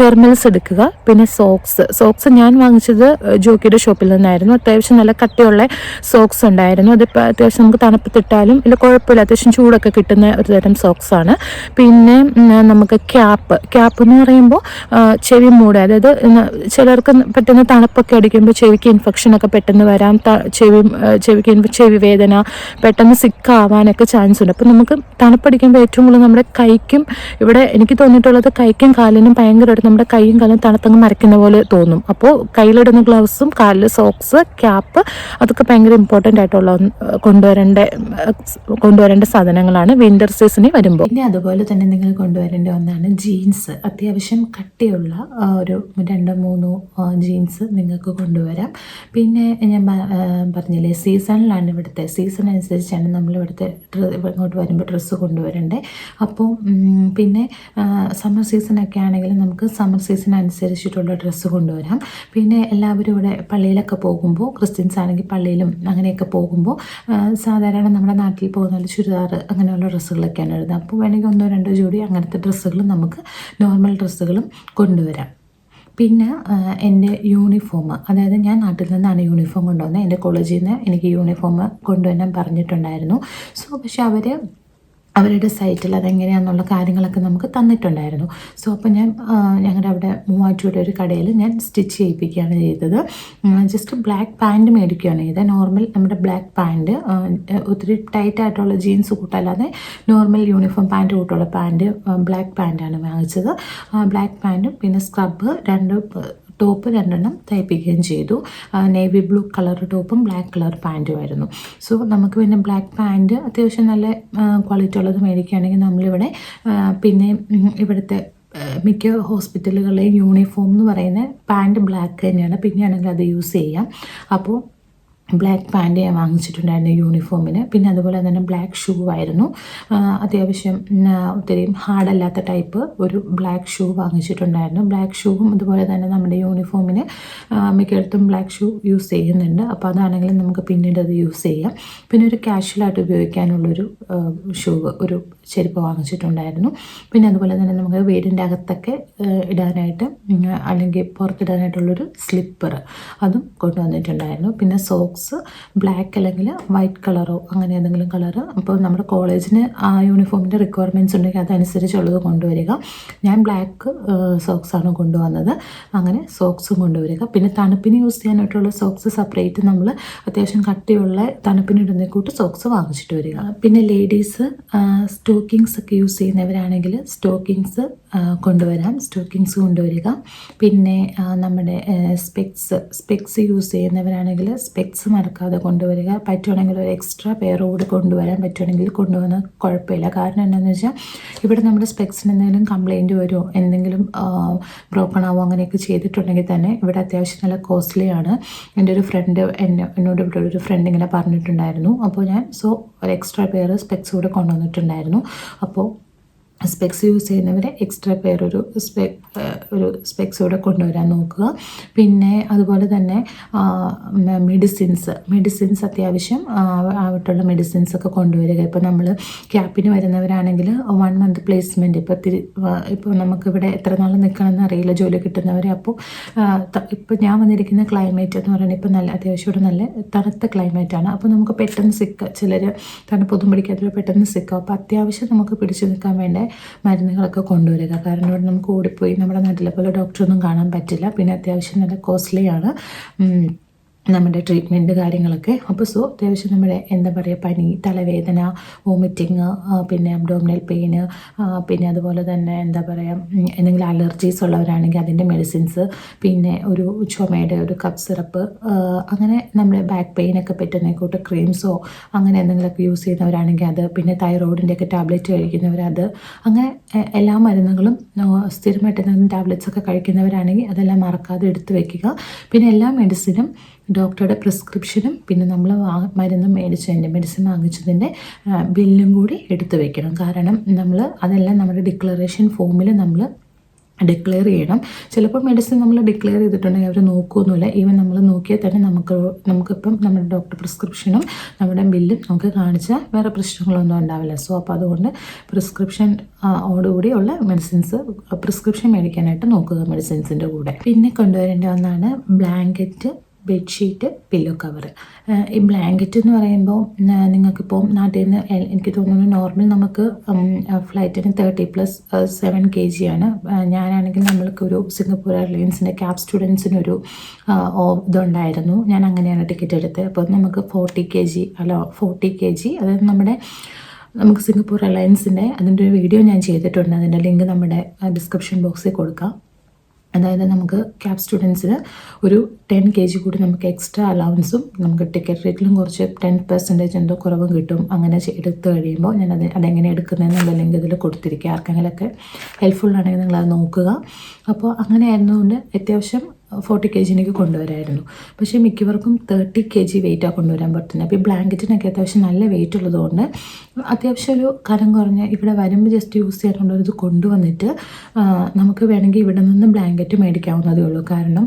തെർമൽസ് എടുക്കുക. പിന്നെ സോക്സ് സോക്സ് ഞാൻ വാങ്ങിച്ചത് ജോക്കിയുടെ ഷോപ്പിൽ നിന്നായിരുന്നു. അത്യാവശ്യം നല്ല കട്ടിയുള്ള സോക്സ് ഉണ്ടായിരുന്നു. അതിപ്പോൾ അത്യാവശ്യം നമുക്ക് തണുപ്പ് തണുപ്പത്തിട്ടാലും ഇല്ല കുഴപ്പമില്ല അത്യാവശ്യം ചൂടൊക്കെ കിട്ടുന്ന ഒരു തരം സോക്സാണ് പിന്നെ നമുക്ക് ക്യാപ്പ് ക്യാപ്പ് എന്ന് പറയുമ്പോൾ ചെവി മൂട്. അതായത് ചിലർക്ക് പെട്ടെന്ന് തണുപ്പൊക്കെ അടിക്കുമ്പോൾ ചെവിക്ക് ഇൻഫെക്ഷൻ ഒക്കെ പെട്ടെന്ന് വരാം ചെവി ചെവിക്ക് ചെവി വേദന പെട്ടെന്ന് സിക്ക് ആവാനൊക്കെ ചാൻസ് ഉണ്ട്. അപ്പം നമുക്ക് തണുപ്പടിക്കുമ്പോൾ ഏറ്റവും കൂടുതൽ നമ്മുടെ കൈക്കും ഇവിടെ എനിക്ക് തോന്നിയിട്ടുള്ളത് കൈക്കും കാലിനും ഭയങ്കരമായിട്ട് നമ്മുടെ കൈയും കാലും തണുത്തങ്ങ് മരയ്ക്കുന്ന പോലെ തോന്നും. അപ്പോൾ കയ്യിലിടുന്ന ഗ്ലൗസും കാലിൽ സോക്സ് ക്യാപ്പ് അതൊക്കെ ഭയങ്കര ഇമ്പോർട്ടന്റ് ആയിട്ടുള്ള കൊണ്ടുവരേണ്ട കൊണ്ടുവരേണ്ട സാധനങ്ങളാണ് വിന്റർ സീസണിൽ വരുമ്പോൾ പിന്നെ അതുപോലെ തന്നെ നിങ്ങൾ കൊണ്ടുവരേണ്ട ഒന്നാണ് കൊണ്ടുവന്നതാണ് ജീൻസ് അത്യാവശ്യം കട്ടിയുള്ള ഒരു രണ്ടോ മൂന്നോ ജീൻസ് നിങ്ങൾക്ക് കൊണ്ടുവരാം. പിന്നെ ഞാൻ പറഞ്ഞില്ലേ സീസണിലാണ് ഇവിടുത്തെ. സീസൺ അനുസരിച്ചാണ് നമ്മൾ ഇവിടുത്തെ ഇങ്ങോട്ട് വരുമ്പോൾ ഡ്രസ്സ് കൊണ്ടുവരേണ്ടത് അപ്പോൾ പിന്നെ സമ്മർ സീസണൊക്കെ ആണെങ്കിൽ നമുക്ക് സമ്മർ സീസൺ അനുസരിച്ചിട്ടുള്ള ഡ്രസ്സ് കൊണ്ടുവരാം. പിന്നെ എല്ലാവരും ഇവിടെ പള്ളിയിലൊക്കെ പോകുമ്പോൾ ക്രിസ്ത്യൻസ് ആണെങ്കിൽ പള്ളിയിലും അങ്ങനെയൊക്കെ പോകുമ്പോൾ സാധാരണ നമ്മുടെ നാട്ടിൽ പോകുന്ന ചുരിദാർ അങ്ങനെയുള്ള ഡ്രസ്സുകളൊക്കെയാണ് വരുന്നത് അപ്പോൾ വേണമെങ്കിൽ ഒന്നോ രണ്ടോ ജോഡി അങ്ങനത്തെ ഡ്രസ്സുകളും നമുക്ക് നോർമൽ ഡ്രസ്സുകളും കൊണ്ടുവരാം. പിന്നെ എന്റെ യൂണിഫോം അതായത് ഞാൻ നാട്ടിൽ നിന്നാണ് യൂണിഫോം കൊണ്ടുവന്നത്. എന്റെ കോളേജിൽ നിന്ന് എനിക്ക് യൂണിഫോം കൊണ്ടുവരാൻ പറഞ്ഞിട്ടുണ്ടായിരുന്നു. സോ പക്ഷെ അവർ അവരുടെ സൈറ്റിൽ അതെങ്ങനെയാണെന്നുള്ള കാര്യങ്ങളൊക്കെ നമുക്ക് തന്നിട്ടുണ്ടായിരുന്നു. സോ അപ്പോൾ ഞാൻ ഞങ്ങളുടെ അവിടെ മൂവാറ്റുപുഴ ഒരു കടയിൽ ഞാൻ സ്റ്റിച്ച് ചെയ്യിപ്പിക്കുകയാണ് ചെയ്തത്. ജസ്റ്റ് ബ്ലാക്ക് പാന്റ് മേടിക്കുകയാണ് ചെയ്തത്. നോർമൽ നമ്മുടെ ബ്ലാക്ക് പാന്റ് ഒത്തിരി ടൈറ്റ് ആയിട്ടുള്ള ജീൻസ് കൂട്ടല്ലാതെ നോർമൽ യൂണിഫോം പാന്റ് കൂട്ടുള്ള പാന്റ് ബ്ലാക്ക് പാന്റാണ് വാങ്ങിച്ചത്. ബ്ലാക്ക് പാന്റും പിന്നെ സ്ക്രബ് രണ്ട് ടോപ്പ് രണ്ടെണ്ണം തയ്പ്പിക്കുകയും ചെയ്തു. നേവി ബ്ലൂ കളർ ടോപ്പും ബ്ലാക്ക് കളർ പാന്റുമായിരുന്നു സോ നമുക്ക് പിന്നെ ബ്ലാക്ക് പാന്റ് അത്യാവശ്യം നല്ല ക്വാളിറ്റി ഉള്ളത് മേടിക്കുകയാണെങ്കിൽ നമ്മളിവിടെ പിന്നെ ഇവിടുത്തെ മിക്ക ഹോസ്പിറ്റലുകളിലെയും യൂണിഫോം എന്ന് പറയുന്ന പാന്റ് ബ്ലാക്ക് തന്നെയാണ്. പിന്നെയാണെങ്കിൽ അത് യൂസ് ചെയ്യാം. അപ്പോൾ ബ്ലാക്ക് പാന്റ് ഞാൻ വാങ്ങിച്ചിട്ടുണ്ടായിരുന്നു യൂണിഫോമിന് പിന്നെ അതുപോലെ തന്നെ ബ്ലാക്ക് ഷൂ ആയിരുന്നു. അത്യാവശ്യം ഒത്തിരി ഹാർഡല്ലാത്ത ടൈപ്പ് ഒരു ബ്ലാക്ക് ഷൂ വാങ്ങിച്ചിട്ടുണ്ടായിരുന്നു. ബ്ലാക്ക് ഷൂവും അതുപോലെ തന്നെ നമ്മുടെ യൂണിഫോമിന് മിക്കടത്തും ബ്ലാക്ക് ഷൂ യൂസ് ചെയ്യുന്നുണ്ട്. അപ്പോൾ അതാണെങ്കിലും നമുക്ക് പിന്നീട് അത് യൂസ് ചെയ്യാം. പിന്നെ ഒരു കാഷ്വലായിട്ട് ഉപയോഗിക്കാനുള്ളൊരു ഷൂ ഒരു ചെരുപ്പ് വാങ്ങിച്ചിട്ടുണ്ടായിരുന്നു. പിന്നെ അതുപോലെ തന്നെ നമുക്ക് വീടിന്റെ അകത്തൊക്കെ ഇടാനായിട്ട് അല്ലെങ്കിൽ പുറത്തിടാനായിട്ടുള്ളൊരു സ്ലിപ്പർ അതും കൊണ്ടുവന്നിട്ടുണ്ടായിരുന്നു. പിന്നെ സോക്സ് ബ്ലാക്ക് അല്ലെങ്കിൽ വൈറ്റ് കളറോ അങ്ങനെ ഏതെങ്കിലും കളറ്. അപ്പോൾ നമ്മുടെ കോളേജിന് ആ യൂണിഫോമിന്റെ റിക്വയർമെന്റ്സ് ഉണ്ടെങ്കിൽ അതനുസരിച്ചുള്ളത് കൊണ്ടുവരിക. ഞാൻ ബ്ലാക്ക് സോക്സാണ് കൊണ്ടുവന്നത്. അങ്ങനെ സോക്സും കൊണ്ടുവരിക. പിന്നെ തണുപ്പിന് യൂസ് ചെയ്യാനായിട്ടുള്ള സോക്സ് സെപ്പറേറ്റ് നമ്മൾ അത്യാവശ്യം കട്ടിയുള്ള തണുപ്പിന് ഇടുന്ന കൂട്ട് സോക്സ് വാങ്ങിച്ചിട്ട് വരിക. പിന്നെ ലേഡീസ് സ്റ്റോക്കിങ്സ് ഒക്കെ യൂസ് ചെയ്യുന്നവരാണെങ്കിൽ സ്റ്റോക്കിങ്സ് കൊണ്ടുവരാം. സ്റ്റോക്കിങ്സ് കൊണ്ടുവരിക. പിന്നെ നമ്മുടെ സ്പെക്സ് സ്പെക്സ് യൂസ് ചെയ്യുന്നവരാണെങ്കിൽ സ്പെക്സ് മറക്കാതെ കൊണ്ടുവരിക. പറ്റുവാണെങ്കിൽ ഒരു എക്സ്ട്രാ പെയർ കൂടി കൊണ്ടുവരാൻ പറ്റുവാണെങ്കിൽ കൊണ്ടുവന്ന കുഴപ്പമില്ല. കാരണം എന്താണെന്ന് വെച്ചാൽ ഇവിടെ നമ്മുടെ സ്പെക്സിന് എന്തെങ്കിലും കംപ്ലയിന്റ് വരുമോ എന്തെങ്കിലും ബ്രോക്കൺ ആവോ അങ്ങനെയൊക്കെ ചെയ്തിട്ടുണ്ടെങ്കിൽ തന്നെ ഇവിടെ അത്യാവശ്യം നല്ല കോസ്റ്റ്ലിയാണ് എന്റെ ഒരു ഫ്രണ്ട് എന്നെ എന്നോട് ഇവിടെ ഒരു ഫ്രണ്ട് ഇങ്ങനെ പറഞ്ഞിട്ടുണ്ടായിരുന്നു. അപ്പോൾ ഞാൻ സോ ഒരു എക്സ്ട്രാ പെയർ സ്പെക്സ് കൂടെ കൊണ്ടുവന്നിട്ടുണ്ടായിരുന്നു. അപ്പോൾ സ്പെക്സ് യൂസ് ചെയ്യുന്നവരെ എക്സ്ട്രാ പെയർ ഒരു സ്പെ ഒരു സ്പെക്സ് കൂടെ കൊണ്ടുവരാൻ നോക്കുക. പിന്നെ അതുപോലെ തന്നെ മെഡിസിൻസ് മെഡിസിൻസ് അത്യാവശ്യം ആയിട്ടുള്ള മെഡിസിൻസ് ഒക്കെ കൊണ്ടുവരിക. ഇപ്പോൾ നമ്മൾ ക്യാപ്പിന് വരുന്നവരാണെങ്കിൽ വൺ മന്ത് പ്ലേസ്മെന്റ് ഇപ്പോൾ തിരി ഇപ്പോൾ നമുക്കിവിടെ എത്ര നാൾ നിൽക്കണമെന്ന് അറിയില്ല ജോലി കിട്ടുന്നവരെ. അപ്പോൾ ഇപ്പോൾ ഞാൻ വന്നിരിക്കുന്ന ക്ലൈമറ്റ് എന്ന് പറയുന്നത് ഇപ്പോൾ നല്ല അത്യാവശ്യം ഇവിടെ നല്ല തണുത്ത ക്ലൈമറ്റാണ് അപ്പോൾ നമുക്ക് പെട്ടെന്ന് സിക്ക് ചിലർ തണുപ്പൊന്നും പിടിക്കാത്തവർ പെട്ടെന്ന് സിക്കും അപ്പോൾ അത്യാവശ്യം നമുക്ക് പിടിച്ചു നിൽക്കാൻ വേണ്ട മരുന്നുകളൊക്കെ കൊണ്ടുവരിക. കാരണം ഇവിടെ നമുക്ക് ഓടിപ്പോയി നമ്മുടെ നാട്ടിലെ പോലെ ഡോക്ടറൊന്നും കാണാൻ പറ്റില്ല. പിന്നെ അത്യാവശ്യം നല്ല കോസ്റ്റ്ലിയാണ് നമ്മുടെ ട്രീറ്റ്മെന്റ് കാര്യങ്ങളൊക്കെ. അപ്പോൾ സോ അത്യാവശ്യം നമ്മുടെ എന്താ പറയുക പനി തലവേദന വോമിറ്റിങ് പിന്നെ അബ്ഡോമിനൽ പെയിന് പിന്നെ അതുപോലെ തന്നെ എന്താ പറയുക എന്തെങ്കിലും അലർജീസ് ഉള്ളവരാണെങ്കിൽ അതിന്റെ മെഡിസിൻസ് പിന്നെ ഒരു ചുമയുടെ ഒരു കപ്പ് സിറപ്പ് അങ്ങനെ നമ്മുടെ ബാക്ക് പെയിനൊക്കെ പറ്റുന്ന കൂട്ട് ക്രീംസോ അങ്ങനെ എന്തെങ്കിലുമൊക്കെ യൂസ് ചെയ്യുന്നവരാണെങ്കിൽ അത് പിന്നെ തൈറോയിഡിന്റെ ഒക്കെ ടാബ്ലറ്റ് കഴിക്കുന്നവരത് അങ്ങനെ എല്ലാ മരുന്നുകളും സ്ഥിരമായിട്ട് എന്തെങ്കിലും ടാബ്ലറ്റ്സ് ഒക്കെ കഴിക്കുന്നവരാണെങ്കിൽ അതെല്ലാം മറക്കാതെ എടുത്തു വയ്ക്കുക പിന്നെ എല്ലാ മെഡിസിനും ഡോക്ടറുടെ പ്രിസ്ക്രിപ്ഷനും പിന്നെ നമ്മൾ മരുന്ന് മേടിച്ചതിന്റെ മെഡിസിൻ വാങ്ങിച്ചതിന്റെ ബില്ലും കൂടി എടുത്തു വെക്കണം. കാരണം നമ്മൾ അതെല്ലാം നമ്മുടെ ഡിക്ലറേഷൻ ഫോമിൽ നമ്മൾ ഡിക്ലെയർ ചെയ്യണം. ചിലപ്പോൾ മെഡിസിൻ നമ്മൾ ഡിക്ലെയർ ചെയ്തിട്ടുണ്ടെങ്കിൽ അവർ നോക്കുമൊന്നുമില്ല ഈവൻ നമ്മൾ നോക്കിയാൽ തന്നെ നമുക്ക് നമുക്കിപ്പം നമ്മുടെ ഡോക്ടർ പ്രിസ്ക്രിപ്ഷനും നമ്മുടെ ബില്ലും നമുക്ക് കാണിച്ചാൽ വേറെ പ്രശ്നങ്ങളൊന്നും ഉണ്ടാവില്ല. സോ അപ്പോൾ അതുകൊണ്ട് പ്രിസ്ക്രിപ്ഷൻ ഓടുകൂടിയുള്ള മെഡിസിൻസ് പ്രിസ്ക്രിപ്ഷൻ മേടിക്കാനായിട്ട് നോക്കുക മെഡിസിൻസിന്റെ കൂടെ. പിന്നെ കൊണ്ടുവരേണ്ട ഒന്നാണ് ബ്ലാങ്കറ്റ് ബെഡ്ഷീറ്റ് പില്ലോ കവർ. ഈ ബ്ലാങ്കറ്റ് എന്ന് പറയുമ്പോൾ നിങ്ങൾക്കിപ്പോൾ നാട്ടിൽ നിന്ന് എനിക്ക് തോന്നുന്നു നോർമൽ നമുക്ക് ഫ്ലൈറ്റിന് thirty plus seven K G ആണ്. ഞാനാണെങ്കിൽ നമ്മൾക്കൊരു സിംഗപ്പൂർ എയർലൈൻസിന്റെ ക്യാബ് സ്റ്റുഡൻസിനൊരു ഇതുണ്ടായിരുന്നു. ഞാൻ അങ്ങനെയാണ് ടിക്കറ്റ് എടുത്തത്. അപ്പോൾ നമുക്ക് ഫോർട്ടി കെ ജി അല്ല ഫോർട്ടി കെ ജി അതായത് നമ്മുടെ നമുക്ക് സിംഗപ്പൂർ എയർലൈൻസിന്റെ അതിന്റെ ഒരു വീഡിയോ ഞാൻ ചെയ്തിട്ടുണ്ട്. അതിന്റെ ലിങ്ക് നമ്മുടെ ഡിസ്ക്രിപ്ഷൻ ബോക്സിൽ കൊടുക്കാം. അതായത് നമുക്ക് ക്യാബ് സ്റ്റുഡൻസിന് ഒരു ടെൻ കെ ജി കൂടി നമുക്ക് എക്സ്ട്രാ അലവൻസും നമുക്ക് ടിക്കറ്റ് റേറ്റിലും കുറച്ച് ടെൻ പെർസെന്റേജ് എന്തോ കുറവും കിട്ടും അങ്ങനെ എടുത്ത് കഴിയുമ്പോൾ ഞാൻ അത് അതെങ്ങനെ എടുക്കുന്നതെന്നുള്ള ലിങ്ക് ഇതിൽ കൊടുത്തിരിക്കുക. ആർക്കെങ്കിലൊക്കെ ഹെൽപ്ഫുൾ ആണെങ്കിൽ നിങ്ങൾ അത് നോക്കുക. അപ്പോൾ അങ്ങനെ ആയിരുന്നുകൊണ്ട് അത്യാവശ്യം ഫോർട്ടി കെ ജിനൊക്കെ കൊണ്ടുവരായിരുന്നു. പക്ഷേ മിക്കവർക്കും തേർട്ടി കെ ജി വെയിറ്റാണ് കൊണ്ടുവരാൻ പറ്റുന്നത്. അപ്പോൾ ഈ ബ്ലാങ്കറ്റിനൊക്കെ അത്യാവശ്യം നല്ല വെയിറ്റ് ഉള്ളതുകൊണ്ട് അത്യാവശ്യം ഒരു കരം കുറഞ്ഞ ഇവിടെ വരുമ്പോൾ ജസ്റ്റ് യൂസ് ചെയ്യാറുണ്ടോ ഇത് കൊണ്ടുവന്നിട്ട് നമുക്ക് വേണമെങ്കിൽ ഇവിടെ നിന്ന് ബ്ലാങ്കറ്റ് മേടിക്കാവുന്നതേ ഉള്ളൂ. കാരണം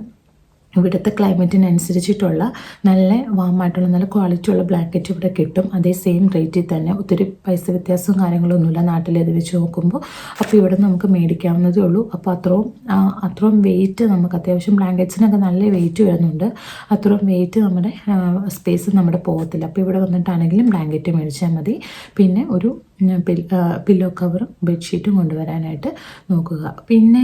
ഇവിടുത്തെ ക്ലൈമറ്റിനനുസരിച്ചിട്ടുള്ള നല്ല വാമായിട്ടുള്ള നല്ല ക്വാളിറ്റി ഉള്ള ബ്ലാങ്കറ്റ് ഇവിടെ കിട്ടും. അതേ സെയിം റേറ്റിൽ തന്നെ. ഒത്തിരി പൈസ വ്യത്യാസവും കാര്യങ്ങളൊന്നുമില്ല നാട്ടിൽ ഇത് വെച്ച് നോക്കുമ്പോൾ അപ്പോൾ ഇവിടെ നമുക്ക് മേടിക്കാവുന്നതേ ഉള്ളൂ. അപ്പോൾ അത്രയും അത്രയും വെയിറ്റ് നമുക്ക് അത്യാവശ്യം ബ്ലാങ്കറ്റ്സിനൊക്കെ നല്ല വെയിറ്റ് വരുന്നുണ്ട്. അത്രയും വെയിറ്റ് നമ്മുടെ സ്പേസ് നമ്മുടെ പോകത്തില്ല. അപ്പോൾ ഇവിടെ വന്നിട്ടാണെങ്കിലും ബ്ലാങ്കറ്റ് മേടിച്ചാൽ മതി. പിന്നെ ഒരു പില്ലോ കവറും ബെഡ്ഷീറ്റും കൊണ്ടുവരാനായിട്ട് നോക്കുക. പിന്നെ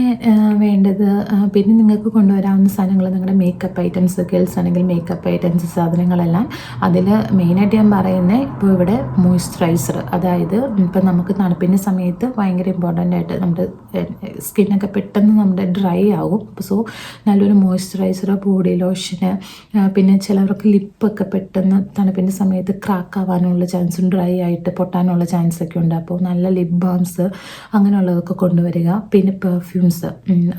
വേണ്ടത് പിന്നെ നിങ്ങൾക്ക് കൊണ്ടുവരാവുന്ന സാധനങ്ങൾ നിങ്ങളുടെ മേക്കപ്പ് ഐറ്റംസ് ഗേൾസ് ആണെങ്കിൽ മേക്കപ്പ് ഐറ്റംസ് സാധനങ്ങളെല്ലാം അതിൽ മെയിനായിട്ട് ഞാൻ പറയുന്നത് ഇപ്പോൾ ഇവിടെ മോയ്സ്ചറൈസർ അതായത് ഇപ്പം നമുക്ക് തണുപ്പിന്റെ സമയത്ത് ഭയങ്കര ഇമ്പോർട്ടന്റ് ആയിട്ട് നമ്മുടെ സ്കിന്നൊക്കെ പെട്ടെന്ന് നമ്മുടെ ഡ്രൈ ആകും സോ നല്ലൊരു മോയ്സ്ചറൈസർ ബോഡി ലോഷന് പിന്നെ ചിലവർക്ക് ലിപ്പൊക്കെ പെട്ടെന്ന് തണുപ്പിന്റെ സമയത്ത് ക്രാക്ക് ആവാനുള്ള ചാൻസും ഡ്രൈ ആയിട്ട് പൊട്ടാനുള്ള ചാൻസ് ഒക്കെ ഉണ്ട്. അപ്പോൾ നല്ല ലിപ് ബാംസ് അങ്ങനെയുള്ളതൊക്കെ കൊണ്ടുവരിക. പിന്നെ പെർഫ്യൂംസ്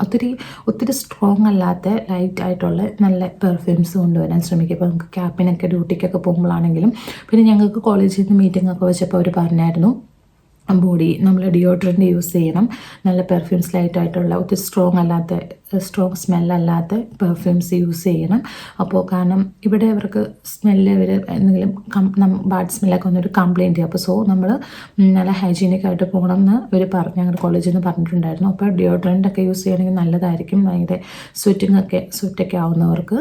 ഒത്തിരി ഒത്തിരി സ്ട്രോങ് അല്ലാത്ത ലൈറ്റ് ആയിട്ടുള്ള നല്ല പെർഫ്യൂംസ് കൊണ്ടുവരാൻ ശ്രമിക്കുക. ഇപ്പോൾ നമുക്ക് ക്യാപ്പിനൊക്കെ ഡ്യൂട്ടിക്കൊക്കെ പോകുമ്പോഴാണെങ്കിലും പിന്നെ ഞങ്ങൾക്ക് കോളേജിൽ നിന്ന് മീറ്റിംഗ് ഒക്കെ വെച്ചപ്പോൾ അവർ പറഞ്ഞായിരുന്നു. ബോഡി നമ്മൾ ഡിയോഡ്രന്റ് യൂസ് ചെയ്യണം. നല്ല പെർഫ്യൂംസ് ലൈറ്റ് ആയിട്ടുള്ള ഒത്തിരി സ്ട്രോങ് അല്ലാത്ത സ്ട്രോങ് സ്മെല്ലല്ലാത്ത പെർഫ്യൂംസ് യൂസ് ചെയ്യണം. അപ്പോൾ കാരണം ഇവിടെ അവർക്ക് സ്മെല്ല് ഇവർ എന്തെങ്കിലും ബാഡ് സ്മെല്ലൊക്കെ വന്നൊരു കംപ്ലയിന്റ് ചെയ്യും. അപ്പോൾ സോ നമ്മൾ നല്ല ഹൈജീനിക് ആയിട്ട് പോകണം എന്ന് ഇവർ പറഞ്ഞു. ഞങ്ങളുടെ കോളേജിൽ നിന്ന് പറഞ്ഞിട്ടുണ്ടായിരുന്നു. അപ്പോൾ ഡിയോഡ്രന്റ് ഒക്കെ യൂസ് ചെയ്യണമെങ്കിൽ നല്ലതായിരിക്കും. ഭയങ്കര സ്വെറ്റിംഗ് ഒക്കെ സ്വെറ്റൊക്കെ ആവുന്നവർക്ക്.